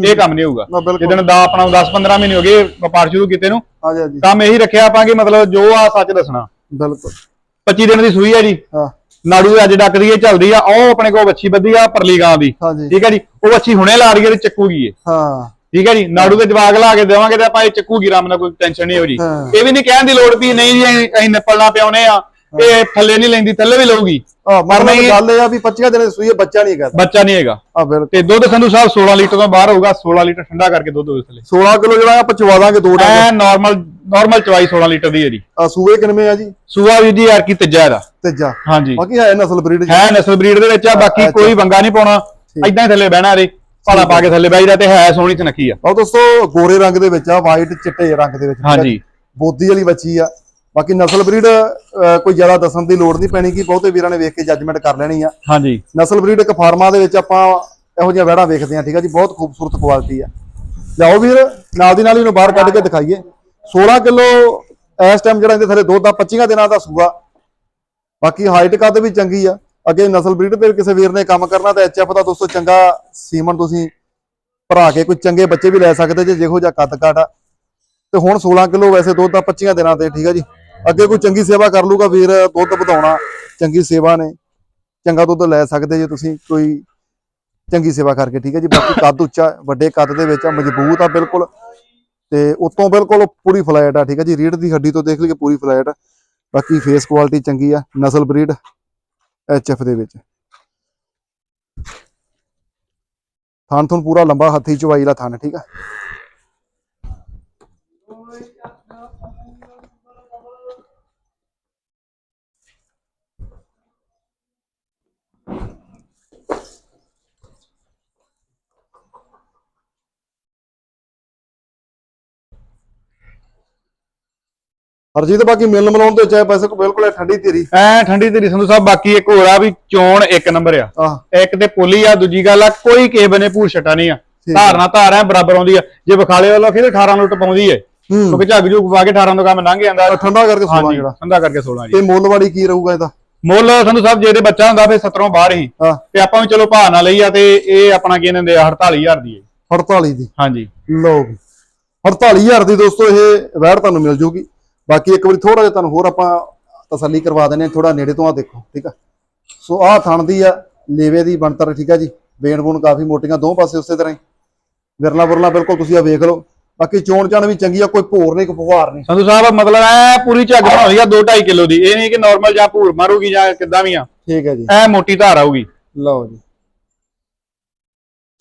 ਇਹ ਕੰਮ ਨਹੀਂ ਹੋਊਗਾ। ਜਿੱਦਣ ਦਾ ਆਪਣਾ 10 15 ਮਹੀਨੇ ਹੋ ਗਏ ਵਪਾਰ ਸ਼ੁਰੂ ਕੀਤੇ ਨੂੰ ਕੰਮ ਇਹੀ ਰੱਖਿਆ ਆਪਾਂ ਕਿ ਮਤਲਬ ਜੋ ਆ ਸੱਚ ਦੱਸਣਾ। ਬਿਲਕੁਲ। 25 ਦਿਨ ਦੀ ਸੂਈ ਹੈ ਜੀ। ਹਾਂ। ਨਾੜੂ ਅੱਜ ਡੱਕਦੀ ਹੈ ਚੱਲਦੀ ਆ ਉਹ ਆਪਣੇ ਕੋਲ ਵੱਛੀ ਬੱਧੀ ਆ ਪਰਲੀ ਗਾਂ ਦੀ। ਠੀਕ ਹੈ ਜੀ? ਉਹ ਵੱਛੀ ਹੁਣੇ ਲਾ ਰਹੀ ਹੈ ਤੇ ਚੱਕੂਗੀ ਹਾਂ। ਠੀਕ ਹੈ ਜੀ? ਨਾੜੂ ਦੇ ਜਵਾਗ ਲਾ ਕੇ ਦੇਵਾਂਗੇ ਤੇ ਆਪਾਂ ਇਹ ਚੱਕੂਗੀ ਰਾਮ ਨਾਲ ਕੋਈ ਟੈਨਸ਼ਨ ਨਹੀਂ ਹੋ ਜੀ। ਇਹ ਵੀ ਨਹੀਂ ਕਹਿਣ ਦੀ ਲੋੜ ਵੀ ਨਹੀਂ ਜੀ ਅਸੀਂ ਨਿਪਲਣਾ ਪਿਆਉਨੇ ਆ। ਇਹ ਥੱਲੇ ਨਹੀਂ ਲੈਂਦੀ ਥੱਲੇ ਵੀ ਲਊਗੀ। ਮਤਲਬ ਨਹੀਂ- ਗੱਲ ਇਹ ਆ ਵੀ 25 ਦਿਨ ਦੀ ਸੂਈ ਹੈ, ਬੱਚਾ ਨਹੀਂ ਕਰਦਾ ਬੱਚਾ ਨਹੀਂ ਹੈਗਾ। ਆ ਬਿਲਕੁਲ। ਤੇ ਦੁੱਧ ਸੰਧੂ ਸਾਹਿਬ 16 ਲੀਟਰ ਤੋਂ ਬਾਹਰ ਹੋਊਗਾ 16 ਲੀਟਰ ਠੰਡਾ ਕਰਕੇ ਦੁੱਧ ਹੋਊ ਥੱਲੇ। 16 ਕਿਲੋ ਜਿਹੜਾ ਆਪਾਂ ਚਵਾ ਦਾਂਗੇ ਦੋ ਡੰਗ ਐ ਨਾਰਮਲ ਨਾਰਮਲ ਚਵਾਈ 16 ਲੀਟਰ ਦੀ ਹੈ ਜੀ। ਆ ਸੂਏ ਕਿੰਨੇ ਆ ਜੀ? ਸੂਆ ਵੀ ਜੀ ਯਾਰ ਕੀ ਤੀਜਾ ਇਹਦਾ। ਤੀਜਾ। ਹਾਂਜੀ। ਬਾਕੀ ਹੈ ਨਸਲ ਬਰੀਡ ਹੈ ਨਸਲ ਬਰੀਡ ਦੇ ਵਿੱਚ ਆ ਬਾਕੀ। ਕੋਈ ਵੰਗਾ ਨਹੀਂ ਪਾਉਣਾ। ਇਦਾਂ ਹੀ ਥੱਲੇ ਬਹਿਣਾ ਰੇ ਪਾਲਾ ਪਾ ਕੇ ਥੱਲੇ ਬਹਿ ਜਾ ਤੇ ਹੈ ਸੋਹਣੀ ਸੁਨੱਖੀ ਆ। ਆਹ ਦੋਸਤੋ ਗੋਰੇ ਰੰਗ ਦੇ ਵਿੱਚ ਆ ਵਾਈਟ ਚਿੱਟੇ ਰੰਗ ਦੇ ਵਿੱਚ। ਹਾਂਜੀ। ਬੋਦੀ ਵਾਲੀ ਬੱਚੀ ਆ। ਬਾਕੀ ਨਸਲ ਬਰੀਡ ਕੋਈ ਜ਼ਿਆਦਾ ਦੱਸਣ ਦੀ ਲੋੜ ਨਹੀਂ ਪੈਣੀ ਕਿ ਬਹੁਤੇ ਵੀਰਾਂ ਨੇ ਵੇਖ ਕੇ ਜੱਜਮੈਂਟ ਕਰ ਲੈਣੀ ਆ। ਹਾਂਜੀ। ਨਸਲ ਬਰੀਡ ਇੱਕ ਫਾਰਮਾਂ ਦੇ ਵਿੱਚ ਆਪਾਂ ਇਹੋ ਜਿਹੀਆਂ ਵਹਿੜਾਂ ਵੇਖਦੇ ਆ ਠੀਕ ਆ ਜੀ। ਬਹੁਤ ਖੂਬਸੂਰਤ ਕੁਆਲਿਟੀ ਆ। ਲਿਆਓ ਵੀਰ ਨਾਲ ਦੀ ਨਾਲ ਇਹਨੂੰ ਬਾਹਰ ਕੱਢ ਕੇ ਦਿਖਾਈਏ। 16 ਕਿਲੋ ਇਸ ਟਾਈਮ ਜਿਹੜਾ ਇਹਦੇ ਥੱਲੇ ਦੁੱਧ ਆ 25 ਦਿਨਾਂ ਦਾ ਸੂਆ। ਬਾਕੀ ਹਾਈਟ ਕੱਦ ਵੀ ਚੰਗੀ ਆ। ਅੱਗੇ ਨਸਲ ਬਰੀਡ ਤੇ ਕਿਸੇ ਵੀਰ ਨੇ ਕੰਮ ਕਰਨਾ ਤਾਂ ਐਚਐਫ ਦਾ ਦੋਸਤੋ ਚੰਗਾ ਸੀਮਨ ਤੁਸੀਂ ਭਰਾ ਕੇ ਕੋਈ ਚੰਗੇ ਬੱਚੇ ਵੀ ਲੈ ਸਕਦੇ ਜੇ ਜਿਹੋ ਜਿਹਾ ਕੱਦ ਕਾਟ ਆ। ਤੇ ਹੁਣ 16 ਕਿਲੋ ਵੈਸੇ ਦੁੱਧ ਆ 25 ਦਿਨਾਂ ਤੇ, ਠੀਕ ਆ ਜੀ। ਅੱਗੇ ਕੋਈ ਚੰਗੀ ਸੇਵਾ ਕਰ ਲੂਗਾ ਵੀਰ, ਦੁੱਧ ਵਧਾਉਣਾ, ਚੰਗੀ ਸੇਵਾ ਨੇ। ਚੰਗਾ ਦੁੱਧ ਲੈ ਸਕਦੇ ਜੇ ਤੁਸੀਂ, ਕੋਈ ਚੰਗੀ ਸੇਵਾ ਕਰਕੇ, ਠੀਕ ਹੈ ਜੀ। ਬਾਕੀ ਕੱਦ ਉੱਚਾ, ਵੱਡੇ ਕੱਦ ਦੇ ਵਿੱਚ ਆ, ਮਜ਼ਬੂਤ ਆ ਬਿਲਕੁਲ। ਤੇ ਉਤੋਂ ਬਿਲਕੁਲ ਪੂਰੀ ਫਲੈਟ ਆ, ਠੀਕ ਹੈ ਜੀ। ਰੀੜ ਦੀ ਹੱਡੀ ਤੋਂ ਦੇਖ ਲਈਏ, ਪੂਰੀ ਫਲੈਟ ਆ। ਬਾਕੀ ਫੇਸ ਕੁਆਲਿਟੀ ਚੰਗੀ ਆ, ਨਸਲ ਬਰੀਡ ਐਚਐਫ ਦੇ ਵਿੱਚ। ਥਣ ਥਣ ਪੂਰਾ ਲੰਬਾ, ਹੱਥੀ ਚਵਾਈ ਵਾਲਾ ਥਣ, ਠੀਕ ਆ? ਹਰਜੀਤ ਬਾਕੀ ਮਿਲ ਮਲਾਉਣ ਤੇ ਚਾਹੇ ਪੈਸੇ ਕੋ ਬਿਲਕੁਲ ਠੰਡੀ ਧੀਰੀ। ਐ ਠੰਡੀ ਤੇਰੀ ਸੰਧੂ ਸਾਹਿਬ ਬਾਕੀ ਇੱਕ ਹੋਰ ਆ ਵੀ ਚੋਣ ਇੱਕ ਨੰਬਰ ਆ। ਇੱਕ ਤੇ ਪੁਲੀ ਆ ਦੂਜੀ ਗੱਲ ਆ ਕੋਈ ਕਿਸੇ ਬਨੇ ਭੂਰ ਛਟਾ ਨਹੀਂ ਆ। ਠੀਕ ਧਾਰ ਐ ਬਰਾਬਰ ਆਉਂਦੀ ਆ। ਜੇ ਵਿਖਾਲੇ ਵੱਲੋਂ ਫਿਰ 18 ਲੁੱਟ ਪਾਉਂਦੀ ਹੂੰ। ਕਿਉਂਕਿ ਝੱਗ ਝੁਗ ਪਾ ਕੇ 18 ਤੋਂ ਕੰਮ ਲੰਘ ਜਾਂਦਾ। ਠੰਡਾ ਕਰਕੇ ਸੋਣਾ ਹਾਂਜੀ ਜਿਹੜਾ। ਸੰਧਾ ਕਰਕੇ 16 ਜੀ। ਤੇ ਮੁੱਲਵਾੜੀ ਕੀ ਰਹੂਗਾ ਇਹਦਾ? ਮੁੱਲ ਸੰਧੂ ਸਾਹਿਬ ਜੇ ਬੱਚਾ ਹੁੰਦਾ ਫਿਰ 17 ਬਾਹਰ ਹੀ। ਤੇ ਆਪਾਂ ਵੀ ਚਲੋ ਭਾਅ ਨਾਲ ਲਈ ਆ ਤੇ ਇਹ ਆਪਣਾ ਕੀ ਕਹਿੰਦੇ ਆ 48000 ਦੀ ਹੈ 48 ਦੀ। ਹਾਂਜੀ। ਵੀ। 48000 ਦੀ ਦੋਸਤੋ ਇਹ ਵੈੜ ਤੁਹਾਨੂੰ ਮਿਲ ਜੂਗੀ। ਬਾਕੀ ਇੱਕ ਵਾਰੀ ਥੋੜਾ ਜਿਹਾ ਤੁਹਾਨੂੰ ਹੋਰ ਆਪਾਂ ਤਸੱਲੀ ਕਰਵਾ ਦਿੰਦੇ ਹਾਂ ਥੋੜਾ ਨੇੜੇ ਤੋਂ ਆ ਦੇਖੋ ਠੀਕ ਆ? ਸੋ ਆਹ ਥਣ ਦੀ ਆ ਲੇਵੇ ਦੀ ਬਣਤਰ ਠੀਕ ਆ ਜੀ? ਵੇਣ ਬੂਣ ਕਾਫੀ ਮੋਟੀਆਂ ਦੋ ਪਾਸੇ ਉਸੇ ਤਰ੍ਹਾਂ ਹੀ। ਵਿਰਲਾ ਬੁਰਲਾ ਬਿਲਕੁਲ ਤੁਸੀਂ ਆ ਵੇਖ ਲਓ। ਬਾਕੀ ਚੋਣ ਚਾਣ ਵੀ ਚੰਗੀ ਆ ਕੋਈ ਭੋਰ ਨਹੀਂ ਕੋਈ ਫੁਹਾਰ ਨਹੀਂ। ਸੰਧੂ ਸਾਹਿਬ ਮਤਲਬ ਐ ਪੂਰੀ ਝੱਗ ਬਣਾਉਂਦੀ ਆ 2.5 ਕਿਲੋ ਦੀ। ਇਹ ਨਹੀਂ ਕਿ ਨਾਰਮਲ ਜਾਂ ਭੂਰ ਮਾਰੂਗੀ ਜਾਂ ਕਿੱਦਾਂ ਵੀ ਆ। ਠੀਕ ਹੈ ਜੀ। ਐ ਮੋਟੀ ਧਾਰ ਆਊਗੀ। ਲਓ ਜੀ।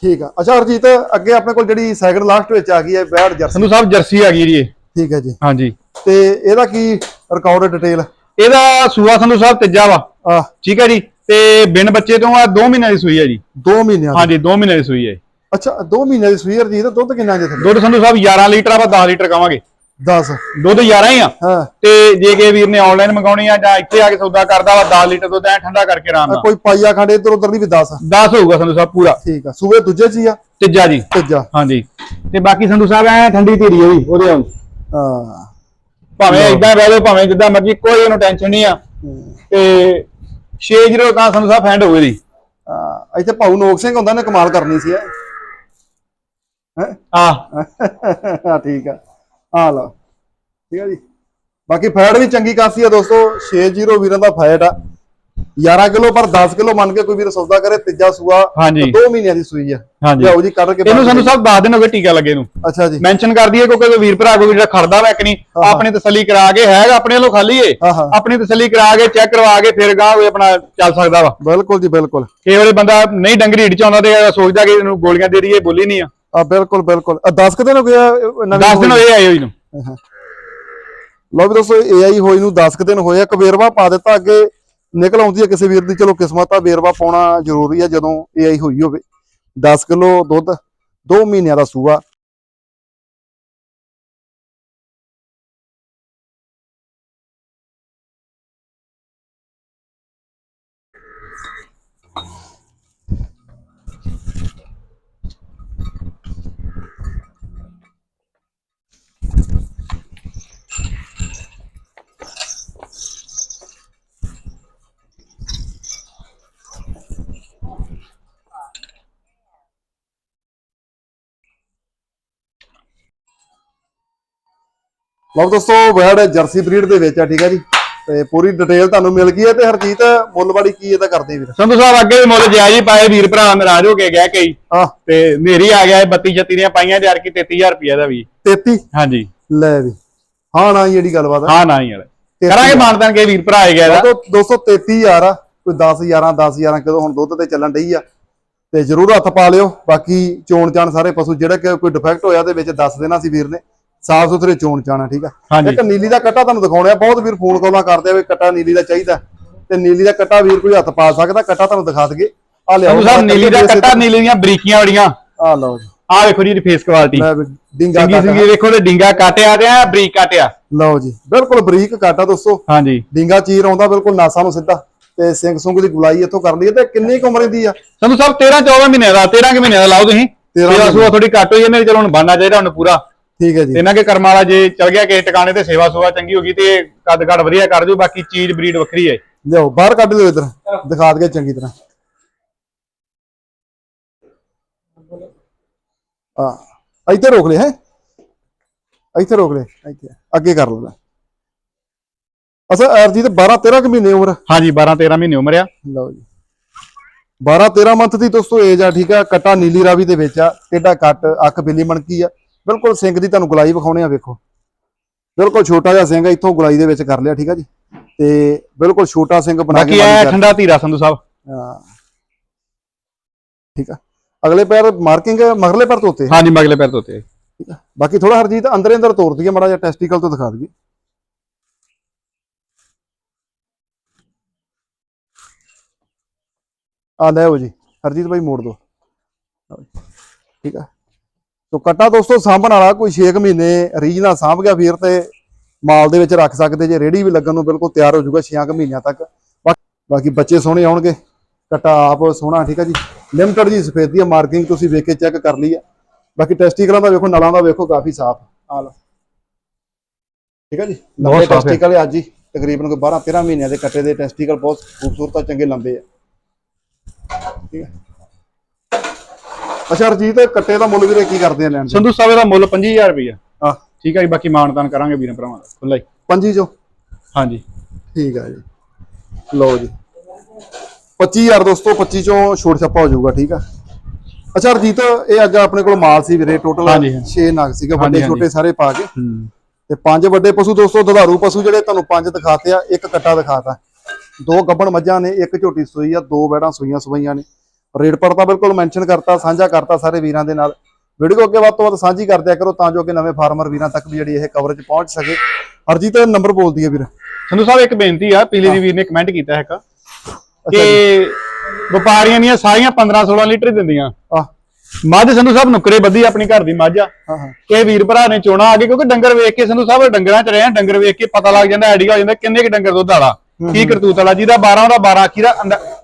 ਠੀਕ ਆ। ਅੱਛਾ ਹਰਜੀਤ ਅੱਗੇ ਆਪਣੇ ਕੋਲ ਜਿਹੜੀ ਸੈਕਿੰਡ ਲਾਸਟ ਵਿੱਚ ਆ ਗਈ ਹੈ ਵੈੜ ਜਰਸੀ। ਸੰਧੂ ਸਾਹਿਬ ਜਰਸੀ ਆ ਗਈ ਜੀ। ਠੀਕ ਹੈ ਜੀ। ਹਾਂਜੀ। ਤੇ ਇਹਦਾ ਕੀ ਰਿਕਾਰਡ ਡਿਟੇਲ ਇਹਦਾ ਸੂਆ ਸੰਧੂ ਸਾਹਿਬ ਤੀਜਾ ਵਾ। ਆ। ਠੀਕ ਹੈ ਜੀ? ਤੇ ਬਿਨ ਬੱਚੇ ਤੋਂ ਆ 2 ਮਹੀਨਿਆਂ ਦੀ ਸੂਈ ਹੈ ਜੀ। 2 ਮਹੀਨਿਆਂ ਹਾਂਜੀ 2 ਮਹੀਨਿਆਂ ਦੀ ਸੂਈ ਹੈ ਅੱਛਾ 2 ਮਹੀਨਿਆਂ ਦੀ ਸੂਈ ਹਰਜੀਤ ਦੁੱਧ ਕਿੰਨਾ ਜੇ ਦੁੱਧ ਸੰਧੂ ਸਾਹਿਬ 11 ਲੀਟਰ ਆਪਾਂ 10 ਲੀਟਰ ਕਵਾਂਗੇ 10 ਦੁੱਧ 11 ਹੀ ਆ। ਹਾਂ। ਤੇ ਜੇ ਕੇ ਵੀਰ ਨੇ ਆਨਲਾਈਨ ਮੰਗਾਉਣੀ ਆ ਜਾਂ ਇੱਥੇ ਆ ਕੇ ਸੌਦਾ ਕਰਦਾ ਵਾ 10 ਲੀਟਰ ਦੁੱਧ ਐ ਠੰਡਾ ਕਰਕੇ ਆਰਾਮ ਨਾਲ। ਕੋਈ ਪਾਈਆ ਖੰਡ ਇੱਧਰ ਉੱਧਰ ਦੀ ਵੀ 10 10 ਹੋਊਗਾ ਸੰਧੂ ਸਾਹਿਬ ਪੂਰਾ। ਠੀਕ ਆ। ਸੂਏ ਦੂਜੇ ਚ ਹੀ ਆ? ਤੀਜਾ ਜੀ। ਤੀਜਾ। ਹਾਂਜੀ। ਤੇ ਬਾਕੀ ਸੰਧੂ ਸਾਹਿਬ ਐ ਠੰਡੀ ਧੀਰੀ ਹੋਈ ਉਹਦੇ ਹਾਂ। ਭਾਵੇਂ ਇਦਾਂ ਜਾਓ ਭਾਵੇਂ ਜਿੱਦਾਂ ਮਰਜ਼ੀ ਕੋਈ ਉਹਨੂੰ ਟੈਨਸ਼ਨ ਨਹੀਂ ਆ। ਤੇ 60 ਤਾਂ ਸੰਧੂ ਸਾਹਿਬ ਫੈਂਡ ਹੋਵੇ ਦੀ ਹਾਂ, ਇੱਥੇ ਭਾਊ ਨੋਕ ਸਿੰਘ ਹੁੰਦਾ ਨੇ ਕਮਾਲ ਕਰਨੀ ਸੀ ਹੈ। ਆ ਠੀਕ ਆ। ਆ ਲਓ। ਠੀਕ ਆ ਜੀ। ਬਾਕੀ ਫੈਟ ਵੀ ਚੰਗੀ ਕਾਸੀ ਆ ਦੋਸਤੋ 60 ਵੀਰਾਂ ਦਾ ਫੈਟ ਆ। 11 ਕਿਲੋ ਪਰ 10 ਕਿਲੋ ਮੰਨ ਕੇ ਕੋਈ ਵੀਰ ਸੌਦਾ ਕਰੇ ਤੀਜਾ ਸੂਆ ਹਾਂਜੀ। 2 ਮਹੀਨਿਆਂ ਦੀ ਸੂਈ ਆ। ਹਾਂਜੀ। ਲਿਆਓ ਜੀ ਕੱਢ ਕੇ ਇਹਨੂੰ ਸਾਹਿਬ 10 ਦਿਨ ਹੋ ਗਏ ਟੀਕਾ ਲੱਗੇ ਨੂੰ। ਅੱਛਾ ਜੀ। ਮੈਂਸ਼ਨ ਕਰ ਦਈਏ ਕਿਉਂਕਿ ਕੋਈ ਵੀਰ ਭਰਾ ਕੋਈ ਜਿਹੜਾ ਖੜਦਾ ਵਾ ਕਿ ਨਹੀਂ ਆਪਣੀ ਤਸੱਲੀ ਕਰਾ ਕੇ ਹੈਗਾ ਆਪਣੇ ਵੱਲੋਂ ਖਾਲੀ ਏ। ਆਪਣੀ ਤਸੱਲੀ ਕਰਾ ਕੇ ਚੈੱਕ ਕਰਵਾ ਕੇ ਫਿਰ ਗਾਂ ਕੋਈ ਆਪਣਾ ਚੱਲ ਸਕਦਾ ਵਾ। ਬਿਲਕੁਲ ਜੀ ਬਿਲਕੁਲ। ਕਈ ਵਾਰੀ ਬੰਦਾ ਨਹੀਂ ਡੰਗਰੀ ਢੀਡ ਚ ਆਉਂਦਾ ਤੇ ਸੋਚਦਾ ਕਿ ਇਹਨੂੰ ਗੋਲੀਆਂ ਦੇ ਦਈਏ ਬੋਲੀ ਨਹੀਂ ਆ। ਆ ਬਿਲਕੁਲ ਬਿਲਕੁਲ। 10 ਕੁ ਦਿਨ ਹੋ ਗਿਆ ਇਹ ਨਵੀਂ 10 ਦਿਨ? ਹੋਏ ਆਏ ਹੋਈ ਨੂੰ। ਲਓ ਵੀ ਦੋਸਤੋ ਏਆਈ ਹੋਈ ਨੂੰ 10 ਕੁ ਦਿਨ ਹੋਏ ਆ ਕਵੇਰਵਾ ਪਾ ਦਿੱਤਾ ਅੱਗੇ। ਨਿਕਲ ਆਉਂਦੀ ਹੈ ਕਿਸੇ ਵੀਰ ਦੀ, ਚਲੋ ਕਿਸਮਤ ਆ, ਵੇਰਵਾ ਪਾਉਣਾ ਜ਼ਰੂਰੀ ਆ ਜਦੋਂ ਏਆਈ ਹੋਈ ਹੋਵੇ। 10 ਕਿਲੋ ਦੁੱਧ 2 ਮਹੀਨਿਆਂ ਦਾ ਸੂਆ ਲਓ ਦੋਸਤੋ ਵਰਡ ਜਰਸੀ ਬਰੀਡ ਦੇ ਵਿੱਚ ਆ ਠੀਕ ਹੈ ਜੀ। ਤੇ ਪੂਰੀ ਡਿਟੇਲ ਤੁਹਾਨੂੰ ਮਿਲ ਗਈ ਹੈ ਤੇ ਹਰਜੀਤ ਮੁੱਲਵਾੜੀ ਕੀ ਇਹਦਾ ਕਰਦੇ ਵੀਰ? ਸੰਧੂ ਸਾਹਿਬ ਅੱਗੇ ਵੀ ਮੁੱਲ ਜਾਇਜ਼ ਹੀ ਪਾਏ ਵੀਰ ਭਰਾ ਨਾਰਾਜ਼ ਹੋ ਕੇ ਗਿਆ ਕਈ। ਤੇ ਨੇਰੀ ਆ ਗਿਆ 32 36 ਦੀਆਂ ਪਾਈਆਂ ਯਾਰ ਕੀ 33000 ਰੁਪਏ ਦਾ ਵੀ। 33 ਹਾਂਜੀ। ਲੈ ਵੀ। ਹਾਂ ਨਾ ਜਿਹੜੀ ਗੱਲਬਾਤ ਹਾਂ ਨਾ ਹੀ ਯਾਰ ਕਰਾਂਗੇ ਮਾਨਦਾਨ ਕੇ ਵੀਰ ਭਰਾ ਆ ਗਿਆ ਇਹਦਾ। ਦੋ 233 ਹਜ਼ਾਰ ਆ ਕੋਈ 10 11 10 11 ਕਦੋਂ ਹੁਣ ਦੁੱਧ ਤੇ ਚੱਲਣ ਡਈ ਆ। ਤੇ ਜਰੂਰ ਹੱਥ ਪਾ ਲਿਓ ਬਾਕੀ ਚੋਣ ਚਾਣ ਸਾਰੇ ਪਸ਼ੂ ਜਿਹੜਾ ਕੋਈ ਡਿਫੈਕਟ ਹੋਇਆ ਤੇ ਵਿੱਚ ਦੱਸ ਦੇਣਾ ਸੀ ਵੀਰ ਨੇ। ਸਾਫ਼ ਸੁਥਰੇ ਚੋਣ ਚਾਣਾ ਠੀਕ ਆ। ਇੱਕ ਨੀਲੀ ਦਾ ਕੱਟਾ ਤੁਹਾਨੂੰ ਦਿਖਾਉਣਾ ਬਹੁਤ ਵੀਰ ਫੋਨ ਕਾਲਾਂ ਕਰਦੇ ਆ ਵੀ ਕੱਟਾ ਨੀਲੀ ਦਾ ਚਾਹੀਦਾ। ਤੇ ਨੀਲੀ ਦਾ ਕੱਟਾ ਵੀਰ ਕੋਈ ਹੱਥ ਪਾ ਸਕਦਾ ਕੱਟਾ ਤੁਹਾਨੂੰ ਦਿਖਾ ਦਈਏ। ਆ ਲਿਆਓ ਸਾਹਿਬ ਨੀਲੀ ਦਾ ਕੱਟਾ ਨੀਲੀ ਦੀਆਂ ਬਰੀਕੀਆਂ ਬੜੀਆਂ ਆ ਲਓ ਜੀ। ਆ ਵੇਖੋ ਜੀ ਫੇਸ ਕੁਆਲਿਟੀ ਡਿੰਗਾ ਚੰਗੀ ਕੱਟਾ। ਸੀ ਵੇਖੋ ਤੇ ਡਿੰਗਾ ਕਾਟਿਆ ਤੇ ਆ ਬਰੀਕ ਕਾਟਿਆ। ਲਓ ਜੀ ਬਿਲਕੁਲ ਬਰੀਕ ਕਾਟਾ ਦੋਸਤੋ। ਹਾਂਜੀ। ਡਿੰਗਾ ਚੀਰ ਆਉਂਦਾ ਬਿਲਕੁਲ ਨਾਸਾਂ ਨੂੰ ਸਿੱਧਾ ਤੇ ਸਿੰਘ ਸੁੰਗ ਦੀ ਗੁਲਾਈ ਇੱਥੋਂ ਕਰ ਲਈਏ ਤੇ ਕਿੰਨੀ ਕੁ ਉਮਰ ਦੀ ਆ? ਸੰਧੂ ਸਾਹਿਬ 13 14 ਮਹੀਨੇ ਦਾ 13 ਕਿ ਮਹੀਨੇ ਦਾ ਲਾਓ ਤੁਸੀਂ। 13 ਸੇਵਾ ਸੁਆ ਥੋੜੀ ਘੱਟ ਹੋਈ ਇਹਨੇ ਚਲੋ ਹੁਣ ਬਣਨਾ ਚਾਹੀਦਾ ਹੁਣ ਪੂਰਾ। ਠੀਕ ਹੈ ਜੀ। ਇਹਨਾਂ ਕੇ ਕਰਮ ਵਾਲਾ ਜੇ ਚਲ ਗਿਆ ਕਿਸੇ ਟਿਕਾਣੇ ਤੇ ਸੇਵਾ ਸੁਆ ਚੰਗੀ ਹੋ ਗਈ ਤੇ ਕੱਦ ਘੜ ਵਧੀਆ ਕਰ ਦਿਓ ਬਾਕੀ ਚੀਜ਼ ਬਰੀਡ ਵੱਖਰੀ ਹੈ। ਲਿਓ ਬਾਹਰ ਕੱਢ ਲਿਓ ਇਧਰ ਦਿਖਾ ਦਗੇ ਚੰਗੀ ਤਰ੍ਹਾਂ। ਆ ਇੱਥੇ ਰੋਕ ਲੈ ਹੈ। ਇੱਥੇ ਰੋਕ ਲੈ ਇੱਥੇ ਅੱਗੇ ਕਰ ਲੈ ਅਸਾ ਤੇ 12 13 ਕੁ ਮਹੀਨੇ ਉਮਰ? ਹਾਂਜੀ 12 13 ਮਹੀਨੇ ਉਮਰ ਆ। ਲਓ ਜੀ। 12 13 ਮੰਥ ਦੀ ਦੋਸਤੋ ਏਜ ਆ ਠੀਕ ਆ ਕੱਟਾ ਨੀਲੀ ਰਾਵੀ ਦੇ ਵਿੱਚ ਆ ਟੇਡਾ ਕੱਟ ਅੱਖ ਬਿੱਲੀ ਮਣਕੀ ਆ। ਬਿਲਕੁਲ ਸਿੰਘ ਦੀ ਤੁਹਾਨੂੰ ਗੁਲਾਈ ਵਿਖਾਉਣੇ ਆ ਵੇਖੋ। ਬਿਲਕੁਲ ਛੋਟਾ ਜਿਹਾ ਸਿੰਘ ਆ ਇੱਥੋਂ ਗੁਲਾਈ ਦੇ ਵਿੱਚ ਕਰ ਲਿਆ ਠੀਕ ਆ ਜੀ? ਤੇ ਬਿਲਕੁਲ ਛੋਟਾ ਸਿੰਘ ਬਣਾ ਬਾਕੀ ਕੇ ਇਹ ਮਾਰੀ ਠੰਡਾ ਧੀਰਾ ਸੰਧੂ ਸਾਹਿਬ। ਹਾਂ। ਠੀਕ ਆ। ਅਗਲੇ ਪੈਰ ਮਾਰਕਿੰਗ ਮਗਰਲੇ ਪੈਰ ਤੋਂ ਉੱਤੇ ਹਾਂਜੀ ਮਗਲੇ ਪੈਰ ਤੋਂ ਉੱਤੇ ਠੀਕ ਆ। ਬਾਕੀ ਥੋੜਾ ਹਰਜੀਤ ਅੰਦਰੇ ਅੰਦਰ ਤੋੜ ਦਈਏ ਮਾੜਾ ਜਿਹਾ ਟੈਸਟੀਕਲ ਤੋਂ ਦਿਖਾ ਦਈਏ। ਆ ਲੈ ਹੋ ਜੀ ਹਰਜੀਤ ਭਾਈ ਮੋੜ ਦੋ। ਠੀਕ ਆ। ਤੋ ਕਟਾ ਦੋਸਤੋ ਸਾਂਭਣ ਵਾਲਾ ਕੋਈ 6 ਮਹੀਨੇ ਰੀਝ ਨਾਲ ਸਾਂਭ ਗਿਆ ਵੀਰ ਤੇ ਮਾਲ ਦੇ ਵਿੱਚ ਰੱਖ ਸਕਦੇ ਜੇ ਰੇੜੀ ਵੀ ਲੱਗਣ ਨੂੰ ਬਿਲਕੁਲ ਤਿਆਰ ਹੋ ਜਾਊਗਾ 6 ਮਹੀਨਿਆਂ ਤੱਕ। ਬਾਕੀ ਬੱਚੇ ਸੋਹਣੇ ਆਉਣਗੇ ਕਟਾ ਆਪ ਸੋਹਣਾ ਠੀਕ ਆ ਜੀ? ਲਿਮਟਡ ਜੀ ਸਫੇਦੀ ਆ ਮਾਰਕਿੰਗ ਤੁਸੀਂ ਵੇਖ ਕੇ ਚੈੱਕ ਕਰ ਲਈ ਆ। ਬਾਕੀ ਟੈਸਟੀਕਲਾਂ ਦਾ ਵੇਖੋ ਨਲਾਂ ਦਾ ਵੇਖੋ ਕਾਫੀ ਸਾਫ਼ ਆ ਲਓ। ਠੀਕ ਆ ਜੀ? ਬਹੁਤ ਲੰਬੇ ਹੈ। ਟੈਸਟੀਕਲ ਅੱਜ ਹੀ ਤਕਰੀਬਨ ਕੋਈ 12 13 ਮਹੀਨਿਆਂ ਦੇ ਕੱਟੇ ਦੇ ਟੈਸਟੀਕਲ ਬਹੁਤ ਖੂਬਸੂਰਤ ਆ ਚੰਗੇ ਲੰਬੇ ਆ। ਠੀਕ ਹੈ ਅੱਛਾ ਰਜੀਤ ਕੱਟੇ ਦਾ ਮੁੱਲ ਵੀਰੇ ਕੀ ਕਰਦੇ ਆ ਲੈਣ ਦੇ? ਸੰਧੂ ਸਾਹਿਬ ਦਾ ਮੁੱਲ 25000 ਰੁਪਇਆ ਆ ਠੀਕ ਹੈ ਜੀ ਬਾਕੀ ਮਾਨਦਾਨ ਕਰਾਂਗੇ ਵੀਰਾਂ ਭਰਾਵਾਂ ਦਾ। ਖੁੱਲਾ ਹੀ। ਪੰਜੀ ਜੋ ਹਾਂਜੀ। ਠੀਕ ਆ ਜੀ। ਲਓ ਜੀ। 25000 ਦੋਸਤੋ 25 ਚੋਂ ਛੋਟ ਛੱਪਾ ਹੋ ਜਾਊਗਾ ਠੀਕ ਆ? ਅੱਛਾ ਰਜੀਤ ਇਹ ਅੱਜ ਆਪਣੇ ਕੋਲ ਮਾਲ ਸੀ ਵੀਰੇ ਟੋਟਲ ਹਾਂਜੀ, ਹਾਂਜੀ। 6 ਨਗ ਸੀਗੇ ਵੱਡੇ ਹਾਂਜੀ। ਛੋਟੇ ਸਾਰੇ ਪਾ ਕੇ। ਹੂੰ। ਤੇ ਪੰਜ ਵੱਡੇ ਪਸ਼ੂ ਦੋਸਤੋ ਦੁਧਾਰੂ ਪਸ਼ੂ ਜਿਹੜੇ ਤੁਹਾਨੂੰ ਪੰਜ ਦਿਖਾਤੇ ਆ ਇੱਕ ਕੱਟਾ ਦਿਖਾਤਾ। ਦੋ ਗੱਬਣ ਮੱਝਾਂ ਨੇ ਇੱਕ ਝੋਟੀ ਸੂਈ ਆ ਦੋ ਬੈੜਾਂ ਸੂਈਆਂ ਸੂਈਆਂ ਨੇ। ਰੇਟ ਪੜਤਾ ਬਿਲਕੁਲ ਮੈਂਸ਼ਨ ਕਰਤਾ ਸਾਂਝਾ ਕਰਤਾ ਸਾਰੇ ਵੀਰਾਂ ਦੇ ਨਾਲ। ਵੀਡੀਓ ਅੱਗੇ ਵੱਧ ਤੋਂ ਵੱਧ ਸਾਂਝੀ ਕਰ ਦਿਆ ਕਰੋ ਤਾਂ ਜੋ ਕਿ ਨਵੇਂ ਫਾਰਮਰ ਵੀਰਾਂ ਤੱਕ ਵੀ ਜਿਹੜੀ ਇਹ ਕਵਰੇਜ ਪਹੁੰਚ ਸਕੇ। ਹਰਜੀਤ ਨੰਬਰ ਬੋਲ ਦਈਏ ਵੀਰ। ਸੰਧੂ ਸਾਹਿਬ ਇੱਕ ਬੇਨਤੀ ਆ ਪੀਲੀ ਦੀ ਵੀਰ ਨੇ ਕਮੈਂਟ ਕੀਤਾ ਹੈਗਾ ਕਿ ਵਪਾਰੀਆਂ ਦੀਆਂ ਸਾਰੀਆਂ 15 16 ਲੀਟਰ ਹੀ ਦਿੰਦੀਆਂ। ਆ ਮੱਝ ਸੰਧੂ ਸਾਹਿਬ ਨੁਕਰੇ ਬੱਧੀ ਆਪਣੀ ਘਰ ਦੀ ਮੱਝ ਆ। ਹਾਂ ਹਾਂ। ਕਿ ਵੀਰ ਭਰਾ ਨੇ ਚੋਣਾ ਆ ਗਏ ਕਿਉਂਕਿ ਡੰਗਰ ਵੇਖ ਕੇ ਸੰਧੂ ਸਾਹਿਬ ਡੰਗਰਾਂ ਚ ਰਹੇ ਆ ਡੰਗਰ ਵੇਖ ਕੇ ਪਤਾ ਲੱਗ ਜਾਂਦਾ ਆਈਡੀਆ ਹੋ ਜਾਂਦਾ ਕਿੰਨੇ ਕਿ ਡੰਗਰ ਦੁੱਧ ਵਾਲਾ ਕੀ ਕਰਤੂਤ ਵਾਲਾ ਜਿਹਦਾ 12 ਉਹਦਾ 12 ਆਖੀ ਦਾ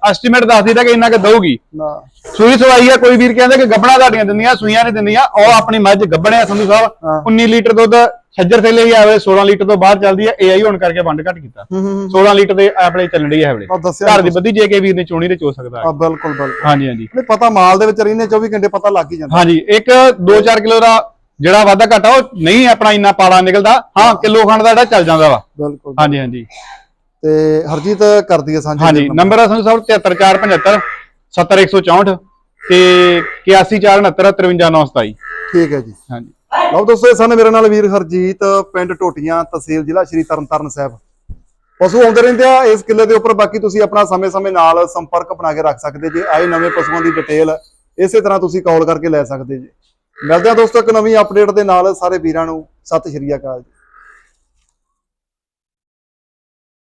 ਐਸਟੀਮੇਟ ਦੱਸ ਦਿੱਤਾ ਕਿ ਇੰਨਾ ਕਿ ਦਊਗੀ। ਨਾ। ਸੂਈ ਸਵਾਈ ਆ ਕੋਈ ਵੀਰ ਕਹਿੰਦਾ ਕਿ ਗੱਬਣਾ ਤੁਹਾਡੀਆਂ ਦਿੰਦੀਆਂ ਸੂਈਆਂ ਨਹੀਂ ਦਿੰਦੀਆਂ ਉਹ ਆਪਣੀ ਮੱਝ ਗੱਬਣਿਆ ਸੰਧੂ। ਸਾਹਿਬ। 19 ਲੀਟਰ ਦੁੱਧ ਛੱਜਰ ਥੇਲੇ ਹੀ ਆਵੇ 16 ਲੀਟਰ ਤੋਂ ਬਾਹਰ ਚੱਲਦੀ ਹੈ ਏਆਈ ਹੋਣ ਕਰਕੇ ਵੰਡ ਘਟ ਕੀਤਾ। ਹੂੰ ਹੂੰ 16 ਲੀਟਰ ਦੇ ਆਪਣੇ ਚੱਲਣ ਡਈ ਹੈ ਹਵਲੇ। ਘਰ ਦੀ ਬੱਦੀ ਜੇ ਕੇ ਵੀਰ ਨੇ ਚੋਣੀ ਤੇ ਚੋ ਸਕਦਾ। ਹੈ ਆ ਬਿਲਕੁਲ ਬਿਲਕੁਲ। ਹਾਂਜੀ ਹਾਂਜੀ। ਨਹੀਂ ਪਤਾ ਮਾਲ ਦੇ ਵਿੱਚ ਰਹਿੰਦੇ 24 ਘੰਟੇ ਪਤਾ ਲੱਗ ਹੀ ਜਾਂਦਾ। ਹਾਂਜੀ ਇੱਕ 2-4 ਕਿਲੋ ਦਾ ਜਿਹੜਾ ਵਾਧਾ ਘਾਟਾ ਉਹ ਨਹੀਂ ਆਪਣਾ ਇੰਨਾ ਪਾਲਾ ਨਿਕਲਦਾ। ਹਾਂ ਕਿਲੋ ਖੰਡ ਦਾ ਜਿਹੜਾ ਚੱਲ ਜਾਂਦਾ ਵਾ। ਬਿਲਕੁਲ। ਹਾਂਜੀ ਹਾਂਜੀ। ਤੇ ਹਰਜੀਤ ਕਰਦੀ ਹੈ ਸਾਂਝੀ ਹਾਂਜੀ ਨੰਬਰ ਆ ਸਾਨੂੰ ਸਭ 73475 70164 ਤੇ 8149953927 ਠੀਕ ਹੈ ਜੀ। ਹਾਂਜੀ। ਲਓ ਦੋਸਤੋ ਇਹ ਸਨ ਮੇਰੇ ਨਾਲ ਵੀਰ ਹਰਜੀਤ ਪਿੰਡ ਟੋਟੀਆਂ ਤਹਿਸੀਲ ਜ਼ਿਲ੍ਹਾ ਸ਼੍ਰੀ ਤਰਨਤਾਰਨ ਸਾਹਿਬ। ਪਸ਼ੂ ਆਉਂਦੇ ਰਹਿੰਦੇ ਆ ਇਸ ਕਿੱਲੇ ਦੇ ਉੱਪਰ ਬਾਕੀ ਤੁਸੀਂ ਆਪਣਾ ਸਮੇਂ-ਸਮੇਂ ਨਾਲ ਸੰਪਰਕ ਬਣਾ ਕੇ ਰੱਖ ਸਕਦੇ ਜੇ ਆਏ ਨਵੇਂ ਪਸ਼ੂਆਂ ਦੀ ਡਿਟੇਲ ਇਸੇ ਤਰ੍ਹਾਂ ਤੁਸੀਂ ਕਾਲ ਕਰਕੇ ਲੈ ਸਕਦੇ ਜੇ। ਮਿਲਦੇ ਆ ਦੋਸਤੋ ਇੱਕ ਨਵੀਂ ਅਪਡੇਟ ਦੇ ਨਾਲ ਸਾਰੇ ਵੀਰਾਂ ਨੂੰ ਸਤਿ ਸ਼੍ਰੀ ਅਕਾਲ ਜੀ।